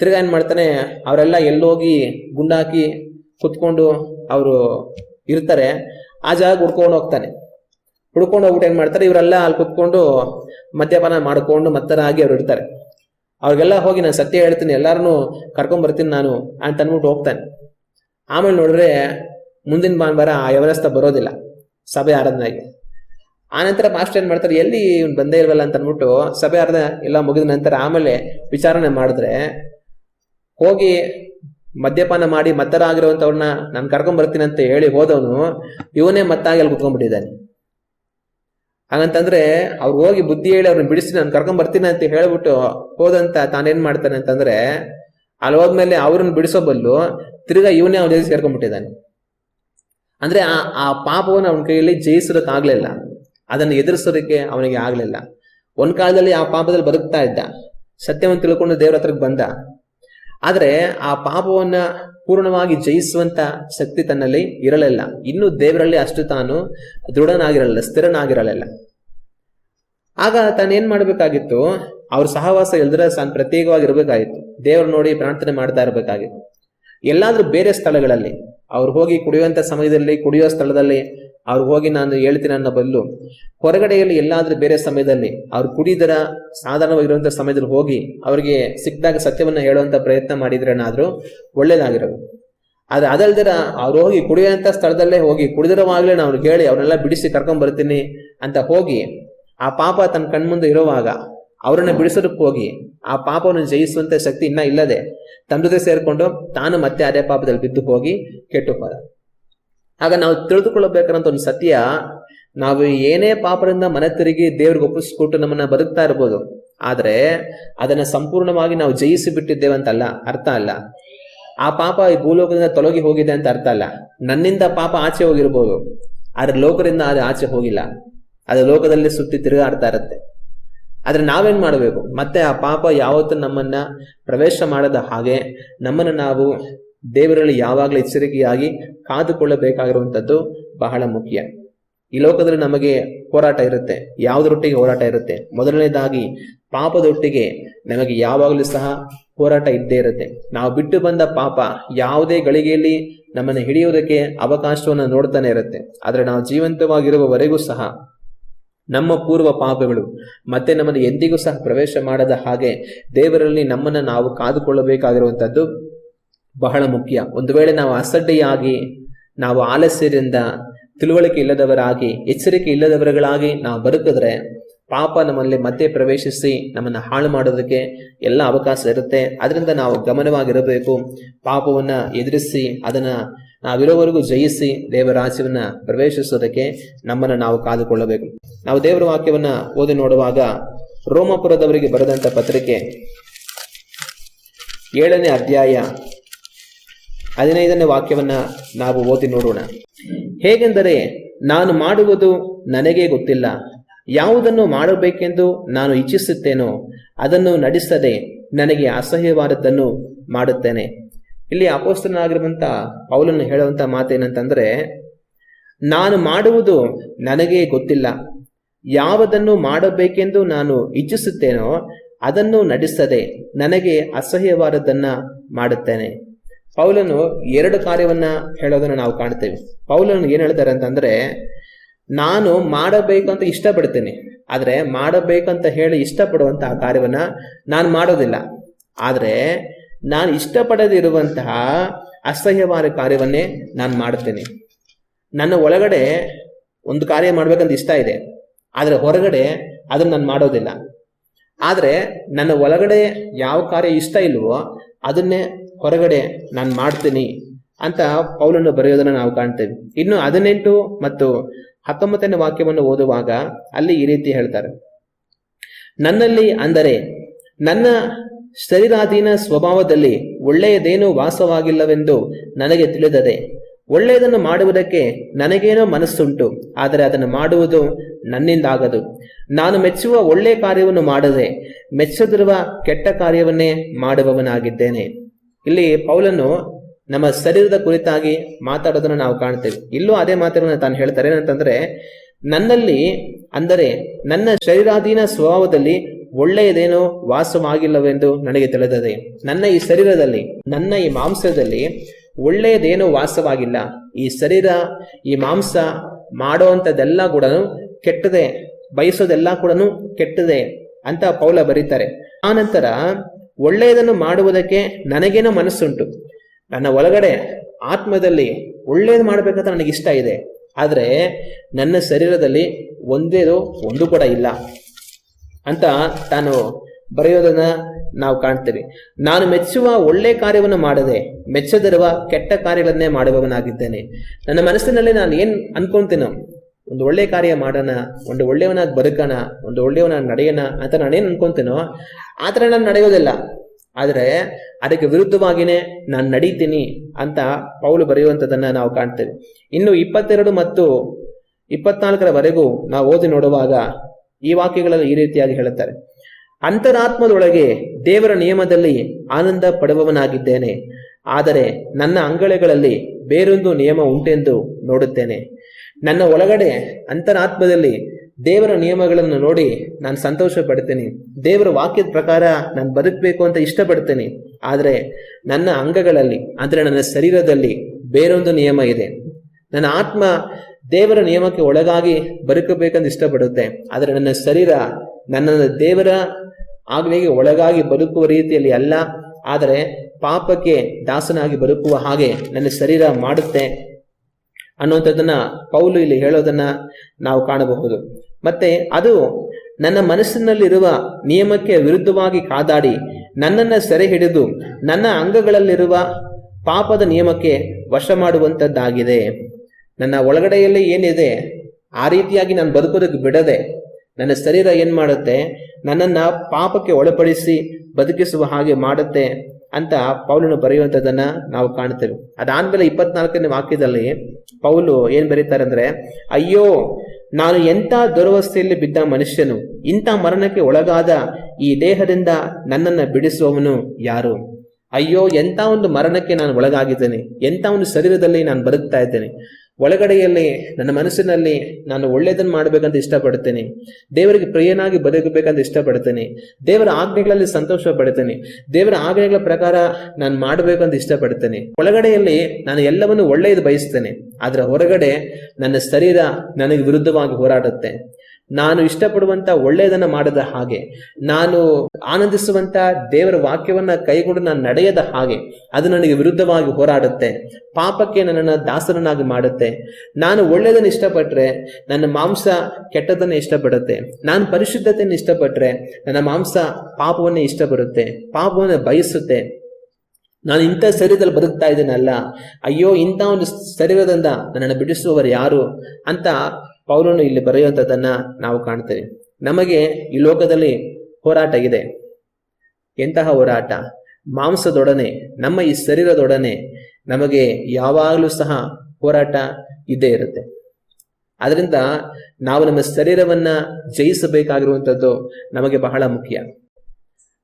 ತಿರ್ಗಾ ಏನ್ ಮಾಡ್ತಾನೆ, ಅವರೆಲ್ಲ ಎಲ್ಲೋಗಿ ಗುಂಡಾಕಿ ಕುತ್ಕೊಂಡು ಅವರು ಇರ್ತಾರೆ. ಆ ಜಾಗ ಹುಡ್ಕೊಂಡು ಹೋಗ್ತಾನೆ. ಹುಡ್ಕೊಂಡು ಹೋಗ್ಬಿಟ್ಟು ಏನ್ ಮಾಡ್ತಾರೆ? ಇವರೆಲ್ಲ ಅಲ್ಲಿ ಕುತ್ಕೊಂಡು ಮದ್ಯಪಾನ ಮಾಡ್ಕೊಂಡು ಮತ್ತರಾಗಿ ಅವ್ರು ಇರ್ತಾರೆ. ಅವ್ರಿಗೆಲ್ಲ ಹೋಗಿ ನಾನು ಸತ್ಯ ಹೇಳ್ತೀನಿ, ಎಲ್ಲಾರನು ಕರ್ಕೊಂಡ್ ಬರ್ತೀನಿ ನಾನು ಅಂತ ಅನ್ಬಿಟ್ಟು ಹೋಗ್ತಾನೆ. ಆಮೇಲೆ ನೋಡಿದ್ರೆ ಮುಂದಿನ ಭಾನುವಾರ ಆ ವ್ಯವಸ್ಥೆ ಬರೋದಿಲ್ಲ, ಸಭೆ ಆರಾಧನೆಗೆ ಆನಂತರ ಮಾಸ್ಟರ್ ಏನ್ ಮಾಡ್ತಾರೆ, ಎಲ್ಲಿ ಇವ್ನು ಬಂದೇ ಇಲ್ವಲ್ಲ ಅಂತ ಅನ್ಬಿಟ್ಟು ಸಭೆ ಅರ್ಧ ಎಲ್ಲ ಮುಗಿದ ನಂತರ ಆಮೇಲೆ ವಿಚಾರಣೆ ಮಾಡಿದ್ರೆ, ಹೋಗಿ ಮದ್ಯಪಾನ ಮಾಡಿ ಮತ್ತರಾಗಿರುವಂತವ್ರನ್ನ ನಾನು ಕರ್ಕೊಂಡ್ ಬರ್ತೀನಿ ಅಂತ ಹೇಳಿ ಹೋದವನು, ಇವನೇ ಮತ್ತಾಗಿ ಅಲ್ಲಿ ಕುತ್ಕೊಂಡ್ಬಿಟ್ಟಿದ್ದಾನೆ. ಹಾಗಂತಂದ್ರೆ ಅವ್ರು ಹೋಗಿ ಬುದ್ಧಿ ಹೇಳಿ ಅವ್ರನ್ನ ಬಿಡಿಸಿ ನಾನು ಕರ್ಕೊಂಡ್ ಬರ್ತೀನಿ ಅಂತ ಹೇಳ್ಬಿಟ್ಟು ಹೋದಂತ ತಾನೇನ್ ಮಾಡ್ತಾನೆ ಅಂತಂದ್ರೆ, ಅಲ್ಲಿ ಹೋದ್ಮೇಲೆ ಅವ್ರನ್ನ ಬಿಡಿಸೋ ಬಲ್ಲು ತಿರ್ಗಾ ಇವನೇ ಅವ್ನ ಜೊತೆ ಸೇರ್ಕೊಂಡ್ಬಿಟ್ಟಿದ್ದಾನೆ. ಅಂದ್ರೆ ಆ ಆ ಪಾಪವನ್ನು ಅವನ ಕೈಯಲ್ಲಿ ಜಯಿಸೋದಕ್ಕೆ ಆಗ್ಲಿಲ್ಲ. ಅದನ್ನು ಎದುರಿಸೋದಕ್ಕೆ ಅವನಿಗೆ ಆಗ್ಲಿಲ್ಲ. ಒಂದ್ ಕಾಲದಲ್ಲಿ ಆ ಪಾಪದಲ್ಲಿ ಬದುಕ್ತಾ ಇದ್ದ. ಸತ್ಯವನ್ನು ತಿಳ್ಕೊಂಡು ದೇವ್ರ ಹತ್ರಕ್ಕೆ ಬಂದ. ಆದ್ರೆ ಆ ಪಾಪವನ್ನ ಪೂರ್ಣವಾಗಿ ಜಯಿಸುವಂತ ಶಕ್ತಿ ತನ್ನಲ್ಲಿ ಇರಲಿಲ್ಲ. ಇನ್ನು ದೇವರಲ್ಲಿ ಅಷ್ಟು ತಾನು ದೃಢನಾಗಿರಲಿಲ್ಲ, ಸ್ಥಿರನಾಗಿರಲಿಲ್ಲ. ಆಗ ತಾನೇನ್ ಮಾಡಬೇಕಾಗಿತ್ತು? ಅವ್ರ ಸಹವಾಸ ಇಲ್ದ್ರೆ ತಾನು ಪ್ರತ್ಯೇಕವಾಗಿ ಇರಬೇಕಾಗಿತ್ತು ದೇವ್ರು ನೋಡಿ ಪ್ರಾರ್ಥನೆ ಮಾಡ್ತಾ ಇರ್ಬೇಕಾಗಿತ್ತು. ಎಲ್ಲಾದ್ರೂ ಬೇರೆ ಸ್ಥಳಗಳಲ್ಲಿ, ಅವ್ರು ಹೋಗಿ ಕುಡಿಯುವಂತ ಸಮಯದಲ್ಲಿ, ಕುಡಿಯೋ ಸ್ಥಳದಲ್ಲಿ, ಅವ್ರು ಹೋಗಿ ನಾನು ಹೇಳ್ತೀನಿ ಅನ್ನೋ ಬದಲು, ಹೊರಗಡೆಯಲ್ಲಿ ಎಲ್ಲಾದ್ರೂ ಬೇರೆ ಸಮಯದಲ್ಲಿ ಅವ್ರು ಕುಡಿದರ, ಸಾಧಾರಣವಾಗಿರುವಂತ ಸಮಯದಲ್ಲಿ ಹೋಗಿ ಅವರಿಗೆ ಸಿಕ್ಕಿದಾಗ ಸತ್ಯವನ್ನ ಹೇಳುವಂತ ಪ್ರಯತ್ನ ಮಾಡಿದ್ರೇನಾದ್ರೂ ಒಳ್ಳೇದಾಗಿರೋದು. ಅದು ಅದಲ್ದಿರ ಅವ್ರು ಹೋಗಿ ಕುಡಿಯುವಂತ ಸ್ಥಳದಲ್ಲೇ ಹೋಗಿ ಕುಡಿದಿರೋವಾಗಲೇ ನಾನು ಹೇಳಿ, ಅವ್ರನ್ನೆಲ್ಲ ಬಿಡಿಸಿ ಕರ್ಕೊಂಡ್ ಬರ್ತೀನಿ ಅಂತ ಹೋಗಿ, ಆ ಪಾಪ ತನ್ನ ಕಣ್ಮುಂದೆ ಇರುವಾಗ ಅವರನ್ನ ಬಿಡಿಸೋದಕ್ಕೆ ಹೋಗಿ ಆ ಪಾಪವನ್ನು ಜಯಿಸುವಂತ ಶಕ್ತಿ ಇನ್ನ ಇಲ್ಲದೆ ತನ್ನ ಜೊತೆ ಸೇರ್ಕೊಂಡು ತಾನು ಮತ್ತೆ ಅದೇ ಪಾಪದಲ್ಲಿ ಬಿದ್ದು ಹೋಗಿ ಕೆಟ್ಟು ಹೋದ. ಆಗ ನಾವು ತಿಳಿದುಕೊಳ್ಳಬೇಕಂತ ಒಂದು ಸತ್ಯ, ನಾವು ಏನೇ ಪಾಪದಿಂದ ಮನೆ ತಿರುಗಿ ದೇವ್ರಿಗೆ ಒಪ್ಪಿಸ್ಕೊಟ್ಟು ನಮ್ಮನ್ನ ಬದುಕ್ತಾ ಇರ್ಬೋದು, ಆದ್ರೆ ಅದನ್ನ ಸಂಪೂರ್ಣವಾಗಿ ನಾವು ಜಯಿಸಿ ಬಿಟ್ಟಿದ್ದೇವೆ ಅಂತಲ್ಲ, ಅರ್ಥ ಅಲ್ಲ. ಆ ಪಾಪ ಈ ಭೂಲೋಕದಿಂದ ತೊಲಗಿ ಹೋಗಿದೆ ಅಂತ ಅರ್ಥ ಅಲ್ಲ. ನನ್ನಿಂದ ಪಾಪ ಆಚೆ ಹೋಗಿರ್ಬೋದು, ಆದ್ರೆ ಲೋಕದಿಂದ ಅದು ಆಚೆ ಹೋಗಿಲ್ಲ. ಅದು ಲೋಕದಲ್ಲಿ ಸುತ್ತಿ ತಿರುಗಾಡ್ತಾ ಇರುತ್ತೆ. ಆದ್ರೆ ನಾವೇನ್ ಮಾಡಬೇಕು? ಮತ್ತೆ ಆ ಪಾಪ ಯಾವತ್ತೂ ನಮ್ಮನ್ನ ಪ್ರವೇಶ ಮಾಡದ ಹಾಗೆ ನಮ್ಮನ್ನು ನಾವು ದೇವರಲ್ಲಿ ಯಾವಾಗಲೂ ಎಚ್ಚರಿಕೆಯಾಗಿ ಕಾದುಕೊಳ್ಳಬೇಕಾಗಿರುವಂಥದ್ದು ಬಹಳ ಮುಖ್ಯ. ಈ ಲೋಕದಲ್ಲಿ ನಮಗೆ ಹೋರಾಟ ಇರುತ್ತೆ. ಯಾವುದರೊಟ್ಟಿಗೆ ಹೋರಾಟ ಇರುತ್ತೆ? ಮೊದಲನೇದಾಗಿ ಪಾಪದೊಟ್ಟಿಗೆ ನಮಗೆ ಯಾವಾಗಲೂ ಸಹ ಹೋರಾಟ ಇದ್ದೇ ಇರುತ್ತೆ. ನಾವು ಬಿಟ್ಟು ಬಂದ ಪಾಪ ಯಾವುದೇ ಗಳಿಗೆಯಲ್ಲಿ ನಮ್ಮನ್ನು ಹಿಡಿಯೋದಕ್ಕೆ ಅವಕಾಶವನ್ನು ನೋಡ್ತಾನೆ ಇರುತ್ತೆ. ಆದರೆ ನಾವು ಜೀವಂತವಾಗಿರುವವರೆಗೂ ಸಹ ನಮ್ಮ ಪೂರ್ವ ಪಾಪಗಳು, ಮತ್ತೆ ನಮ್ಮನ್ನು ಎಂದಿಗೂ ಸಹ ಪ್ರವೇಶ ಮಾಡದ ಹಾಗೆ ದೇವರಲ್ಲಿ ನಮ್ಮನ್ನು ನಾವು ಕಾದುಕೊಳ್ಳಬೇಕಾಗಿರುವಂಥದ್ದು ಬಹಳ ಮುಖ್ಯ. ಒಂದು ವೇಳೆ ನಾವು ಅಸಡ್ಡೆಯಾಗಿ, ನಾವು ಆಲಸ್ಯದಿಂದ ತಿಳುವಳಿಕೆ ಇಲ್ಲದವರಾಗಿ, ಎಚ್ಚರಿಕೆ ಇಲ್ಲದವರುಗಳಾಗಿ ನಾವು ಬದುಕಿದ್ರೆ ಪಾಪ ನಮ್ಮಲ್ಲಿ ಮತ್ತೆ ಪ್ರವೇಶಿಸಿ ನಮ್ಮನ್ನು ಹಾಳು ಮಾಡೋದಕ್ಕೆ ಎಲ್ಲ ಅವಕಾಶ ಇರುತ್ತೆ. ಅದರಿಂದ ನಾವು ಗಮನವಾಗಿರಬೇಕು. ಪಾಪವನ್ನ ಎದುರಿಸಿ ಅದನ್ನ ನಾವಿರೋವರೆಗೂ ಜಯಿಸಿ ದೇವರ ರಾಜ್ಯವನ್ನ ಪ್ರವೇಶಿಸೋದಕ್ಕೆ ನಮ್ಮನ್ನು ನಾವು ಕಾದುಕೊಳ್ಳಬೇಕು. ನಾವು ದೇವರ ವಾಕ್ಯವನ್ನ ಓದಿ ನೋಡುವಾಗ ರೋಮಾಪುರದವರಿಗೆ ಬರೆದಂತ ಪತ್ರಿಕೆ ಏಳನೇ ಅಧ್ಯಾಯ ಹದಿನೈದನೇ ವಾಕ್ಯವನ್ನ ನಾವು ಓದಿ ನೋಡೋಣ. ಹೇಗೆಂದರೆ ನಾನು ಮಾಡುವುದು ನನಗೇ ಗೊತ್ತಿಲ್ಲ. ಯಾವುದನ್ನು ಮಾಡಬೇಕೆಂದು ನಾನು ಇಚ್ಛಿಸುತ್ತೇನೋ ಅದನ್ನು ನಡೆಸದೆ ನನಗೆ ಅಸಹ್ಯವಾದದ್ದನ್ನು ಮಾಡುತ್ತೇನೆ. ಇಲ್ಲಿ ಅಪೋಸ್ತನಾಗಿರುವಂಥ ಪೌಲನ್ನು ಹೇಳುವಂಥ ಮಾತೇನಂತಂದರೆ, ನಾನು ಮಾಡುವುದು ನನಗೇ ಗೊತ್ತಿಲ್ಲ. ಯಾವುದನ್ನು ಮಾಡಬೇಕೆಂದು ನಾನು ಇಚ್ಛಿಸುತ್ತೇನೋ ಅದನ್ನು ನಡೆಸದೆ ನನಗೆ ಅಸಹ್ಯವಾದದ್ದನ್ನು ಮಾಡುತ್ತೇನೆ. ಪೌಲನು ಎರಡು ಕಾರ್ಯವನ್ನ ಹೇಳೋದನ್ನು ನಾವು ಕಾಣ್ತೇವೆ. ಪೌಲನು ಏನು ಹೇಳ್ತಾರೆ ಅಂತಂದ್ರೆ ನಾನು ಮಾಡಬೇಕಂತ ಇಷ್ಟಪಡ್ತೇನೆ, ಆದರೆ ಮಾಡಬೇಕಂತ ಹೇಳಿ ಇಷ್ಟಪಡುವಂತಹ ಕಾರ್ಯವನ್ನ ನಾನು ಮಾಡೋದಿಲ್ಲ. ಆದ್ರೆ ನಾನು ಇಷ್ಟಪಡದಿರುವಂತಹ ಅಸಹ್ಯವಾದ ಕಾರ್ಯವನ್ನೇ ನಾನು ಮಾಡುತ್ತೇನೆ. ನನ್ನ ಒಳಗಡೆ ಒಂದು ಕಾರ್ಯ ಮಾಡ್ಬೇಕಂತ ಇಷ್ಟ ಇದೆ. ಆದರೆ ಹೊರಗಡೆ ಅದನ್ನು ನಾನು ಮಾಡೋದಿಲ್ಲ. ಆದರೆ ನನ್ನ ಒಳಗಡೆ ಯಾವ ಕಾರ್ಯ ಇಷ್ಟ ಇಲ್ವೋ ಅದನ್ನೇ ಹೊರಗಡೆ ನಾನು ಮಾಡ್ತೀನಿ ಅಂತ ಪೌಲನ್ನು ಬರೆಯೋದನ್ನ ನಾವು ಕಾಣ್ತೇವೆ. ಇನ್ನು ಹದಿನೆಂಟು ಮತ್ತು ಹತ್ತೊಂಬತ್ತನೇ ವಾಕ್ಯವನ್ನು ಓದುವಾಗ ಅಲ್ಲಿ ಈ ರೀತಿ ಹೇಳ್ತಾರೆ. ನನ್ನಲ್ಲಿ ಅಂದರೆ ನನ್ನ ಶರೀರಾಧೀನ ಸ್ವಭಾವದಲ್ಲಿ ಒಳ್ಳೆಯದೇನೂ ವಾಸವಾಗಿಲ್ಲವೆಂದು ನನಗೆ ತಿಳಿದದೆ. ಒಳ್ಳೆಯದನ್ನು ಮಾಡುವುದಕ್ಕೆ ನನಗೇನೋ ಮನಸ್ಸುಂಟು, ಆದರೆ ಅದನ್ನು ಮಾಡುವುದು ನನ್ನಿಂದಾಗದು. ನಾನು ಮೆಚ್ಚುವ ಒಳ್ಳೆಯ ಕಾರ್ಯವನ್ನು ಮಾಡದೆ, ಮೆಚ್ಚದಿರುವ ಕೆಟ್ಟ ಕಾರ್ಯವನ್ನೇ ಮಾಡುವವನಾಗಿದ್ದೇನೆ. ಇಲ್ಲಿ ಪೌಲನ್ನು ನಮ್ಮ ಶರೀರದ ಕುರಿತಾಗಿ ಮಾತಾಡೋದನ್ನು ನಾವು ಕಾಣ್ತೇವೆ. ಇಲ್ಲೂ ಅದೇ ಮಾತನ್ನು ತಾನು ಹೇಳ್ತಾರೆ, ಏನಂತಂದ್ರೆ, ನನ್ನಲ್ಲಿ, ಅಂದರೆ, ನನ್ನ ಶರೀರಾಧೀನ ಸ್ವಭಾವದಲ್ಲಿ ಒಳ್ಳೆಯದೇನೋ ವಾಸವಾಗಿಲ್ಲವೆಂದು ನನಗೆ ತಿಳಿದದೆ. ನನ್ನ ಈ ಶರೀರದಲ್ಲಿ, ನನ್ನ ಈ ಮಾಂಸದಲ್ಲಿ ಒಳ್ಳೆಯದೇನೋ ವಾಸವಾಗಿಲ್ಲ. ಈ ಶರೀರ, ಈ ಮಾಂಸ ಮಾಡುವಂಥದ್ದೆಲ್ಲ ಕೂಡ ಕೆಟ್ಟದೆ, ಬಯಸೋದೆಲ್ಲ ಕೂಡ ಕೆಟ್ಟದೆ ಅಂತ ಪೌಲ ಬರೀತಾರೆ. ಆನಂತರ, ಒಳ್ಳೆಯದನ್ನು ಮಾಡುವುದಕ್ಕೆ ನನಗೇನೋ ಮನಸ್ಸುಂಟು. ನನ್ನ ಒಳಗಡೆ ಆತ್ಮದಲ್ಲಿ ಒಳ್ಳೆಯದು ಮಾಡಬೇಕಂತ ನನಗೆ ಇಷ್ಟ ಇದೆ. ಆದರೆ, ನನ್ನ ಶರೀರದಲ್ಲಿ ಒಂದೇದು ಒಂದು ಕೂಡ ಇಲ್ಲ. ಅಂತ ತಾನು ಬರೆಯೋದನ್ನ ನಾವು ಕಾಣ್ತೇವೆ. ನಾನು ಮೆಚ್ಚುವ ಒಳ್ಳೆ ಕಾರ್ಯವನ್ನು ಮಾಡದೆ ಮೆಚ್ಚದಿರುವ ಕೆಟ್ಟ ಕಾರ್ಯಗಳನ್ನೇ ಮಾಡುವವನಾಗಿದ್ದೇನೆ. ನನ್ನ ಮನಸ್ಸಿನಲ್ಲಿ ನಾನು ಏನ್ ಅನ್ಕೊಂತೀನೋ, ಒಂದು ಒಳ್ಳೆ ಕಾರ್ಯ ಮಾಡೋಣ, ಒಂದು ಒಳ್ಳೆಯವನಾಗಿ ಬದುಕೋಣ, ಒಂದು ಒಳ್ಳೆಯವನಾಗಿ ನಡೆಯೋಣ ಅಂತ ನಾನೇನ್ ಅನ್ಕೊಂತೀನೋ, ಆ ಥರ ನಾನು ನಡೆಯೋದಿಲ್ಲ. ಆದರೆ ಅದಕ್ಕೆ ವಿರುದ್ಧವಾಗಿಯೇ ನಾನು ನಡೀತೀನಿ ಅಂತ ಪೌಲು ಬರೆಯುವಂಥದ್ದನ್ನ ನಾವು ಕಾಣ್ತೇವೆ. ಇನ್ನು ಇಪ್ಪತ್ತೆರಡು ಮತ್ತು ಇಪ್ಪತ್ನಾಲ್ಕರವರೆಗೂ ನಾವು ಓದಿ ನೋಡುವಾಗ ಈ ವಾಕ್ಯಗಳಲ್ಲಿ ಈ ರೀತಿಯಾಗಿ ಹೇಳುತ್ತಾರೆ. ಅಂತರಾತ್ಮದೊಳಗೆ ದೇವರ ನಿಯಮದಲ್ಲಿ ಆನಂದ ಪಡುವವನಾಗಿದ್ದೇನೆ. ಆದರೆ ನನ್ನ ಅಂಗಳಗಳಲ್ಲಿ ಬೇರೊಂದು ನಿಯಮ ಉಂಟೆಂದು ನೋಡುತ್ತೇನೆ. ನನ್ನ ಒಳಗಡೆ ಅಂತರಾತ್ಮದಲ್ಲಿ ದೇವರ ನಿಯಮಗಳನ್ನು ನೋಡಿ ನಾನು ಸಂತೋಷ ಪಡ್ತೇನೆ ದೇವರ ವಾಕ್ಯದ ಪ್ರಕಾರ ನಾನು ಬದುಕಬೇಕು ಅಂತ ಇಷ್ಟಪಡ್ತೇನೆ ಆದರೆ ನನ್ನ ಅಂಗಗಳಲ್ಲಿ, ಅಂದರೆ ನನ್ನ ಶರೀರದಲ್ಲಿ ಬೇರೊಂದು ನಿಯಮ ಇದೆ. ನನ್ನ ಆತ್ಮ ದೇವರ ನಿಯಮಕ್ಕೆ ಒಳಗಾಗಿ ಬದುಕಬೇಕಂತ ಇಷ್ಟಪಡುತ್ತೆ ಆದರೆ ನನ್ನ ಶರೀರ ನನ್ನ ದೇವರ ಆಜ್ಞೆಗೆ ಒಳಗಾಗಿ ಬದುಕುವ ರೀತಿಯಲ್ಲಿ ಅಲ್ಲ. ಆದರೆ ಪಾಪಕ್ಕೆ ದಾಸನಾಗಿ ಬದುಕುವ ಹಾಗೆ ನನ್ನ ಶರೀರ ಮಾಡುತ್ತೆ ಅನ್ನುವಂಥದ್ದನ್ನ ಪೌಲು ಇಲ್ಲಿ ಹೇಳೋದನ್ನ ನಾವು ಕಾಣಬಹುದು. ಮತ್ತೆ ಅದು ನನ್ನ ಮನಸ್ಸಿನಲ್ಲಿರುವ ನಿಯಮಕ್ಕೆ ವಿರುದ್ಧವಾಗಿ ಕಾದಾಡಿ ನನ್ನನ್ನು ಸೆರೆ ಹಿಡಿದು ನನ್ನ ಅಂಗಗಳಲ್ಲಿರುವ ಪಾಪದ ನಿಯಮಕ್ಕೆ ವಶ ಮಾಡುವಂಥದ್ದಾಗಿದೆ. ನನ್ನ ಒಳಗಡೆಯಲ್ಲಿ ಏನಿದೆ, ಆ ರೀತಿಯಾಗಿ ನಾನು ಬದುಕೋದಕ್ಕೆ ಬಿಡದೆ ನನ್ನ ಶರೀರ ಏನು ಮಾಡುತ್ತೆ, ನನ್ನನ್ನ ಪಾಪಕ್ಕೆ ಒಳಪಡಿಸಿ ಬದುಕಿಸುವ ಹಾಗೆ ಮಾಡುತ್ತೆ ಅಂತ ಪೌಲನು ಬರೆಯುವಂಥದ್ದನ್ನ ನಾವು ಕಾಣ್ತೇವೆ. ಅದಾದ್ಮೇಲೆ ಇಪ್ಪತ್ನಾಲ್ಕನೇ ವಾಕ್ಯದಲ್ಲಿ ಪೌಲು ಏನ್ ಬರೀತಾರೆ ಅಂದ್ರೆ ಅಯ್ಯೋ, ನಾನು ಎಂಥ ದುರವಸ್ಥೆಯಲ್ಲಿ ಬಿದ್ದ ಮನುಷ್ಯನು, ಇಂಥ ಮರಣಕ್ಕೆ ಒಳಗಾದ ಈ ದೇಹದಿಂದ ನನ್ನನ್ನು ಬಿಡಿಸುವವನು ಯಾರು? ಅಯ್ಯೋ, ಎಂಥ ಒಂದು ಮರಣಕ್ಕೆ ನಾನು ಒಳಗಾಗಿದ್ದೇನೆ, ಎಂಥ ಒಂದು ಶರೀರದಲ್ಲಿ ನಾನು ಬದುಕ್ತಾ ಇದ್ದೇನೆ ಒಳಗಡೆಯಲ್ಲಿ, ನನ್ನ ಮನಸ್ಸಿನಲ್ಲಿ ನಾನು ಒಳ್ಳೆಯದನ್ನು ಮಾಡಬೇಕಂತ ಇಷ್ಟಪಡ್ತೇನೆ. ದೇವರಿಗೆ ಪ್ರಿಯನಾಗಿ ಬದುಕಬೇಕಂತ ಇಷ್ಟಪಡ್ತೇನೆ. ದೇವರ ಆಜ್ಞೆಗಳಲ್ಲಿ ಸಂತೋಷ ಪಡ್ತೇನೆ ದೇವರ ಆಜ್ಞೆಗಳ ಪ್ರಕಾರ ನಾನು ಮಾಡಬೇಕಂತ ಇಷ್ಟಪಡ್ತೇನೆ. ಒಳಗಡೆಯಲ್ಲಿ ನಾನು ಎಲ್ಲವನ್ನು ಒಳ್ಳೆಯದು ಬಯಸ್ತೇನೆ. ಆದರೆ ಹೊರಗಡೆ ನನ್ನ ಶರೀರ ನನಗೆ ವಿರುದ್ಧವಾಗಿ ಹೋರಾಡುತ್ತೆ. ನಾನು ಇಷ್ಟಪಡುವಂತ ಒಳ್ಳೆಯದನ್ನ ಮಾಡದ ಹಾಗೆ, ನಾನು ಆನಂದಿಸುವಂತ ದೇವರ ವಾಕ್ಯವನ್ನ ಕೈಗೊಂಡು ನಾನು ನಡೆಯದ ಹಾಗೆ, ಅದು ನನಗೆ ವಿರುದ್ಧವಾಗಿ ಹೋರಾಡುತ್ತೆ, ಪಾಪಕ್ಕೆ ನನ್ನನ್ನು ದಾಸರನ್ನಾಗಿ ಮಾಡುತ್ತೆ. ನಾನು ಒಳ್ಳೆಯದನ್ನು ಇಷ್ಟಪಟ್ರೆ ನನ್ನ ಮಾಂಸ ಕೆಟ್ಟದನ್ನ ಇಷ್ಟಪಡುತ್ತೆ. ನಾನು ಪರಿಶುದ್ಧತೆಯನ್ನು ಇಷ್ಟಪಟ್ಟರೆ ನನ್ನ ಮಾಂಸ ಪಾಪವನ್ನೇ ಇಷ್ಟಪಡುತ್ತೆ, ಪಾಪವನ್ನು ಬಯಸುತ್ತೆ. ನಾನು ಇಂಥ ಶರೀರದಲ್ಲಿ ಬದುಕ್ತಾ ಇದ್ದೀನಲ್ಲ, ಅಯ್ಯೋ ಇಂಥ ಒಂದು ಶರೀರದಿಂದ ನನ್ನನ್ನು ಬಿಡಿಸುವವರು ಯಾರು ಅಂತ ಪೌಲನು ಇಲ್ಲಿ ಬರೆಯುವಂಥದ್ದನ್ನ ನಾವು ಕಾಣ್ತೇವೆ. ನಮಗೆ ಈ ಲೋಕದಲ್ಲಿ ಹೋರಾಟ ಇದೆ. ಎಂತಹ ಹೋರಾಟ? ಮಾಂಸದೊಡನೆ, ನಮ್ಮ ಈ ಶರೀರದೊಡನೆ ನಮಗೆ ಯಾವಾಗಲೂ ಸಹ ಹೋರಾಟ ಇದ್ದೇ ಇರುತ್ತೆ. ಅದರಿಂದ ನಾವು ನಮ್ಮ ಶರೀರವನ್ನ ಜಯಿಸಬೇಕಾಗಿರುವಂಥದ್ದು ನಮಗೆ ಬಹಳ ಮುಖ್ಯ.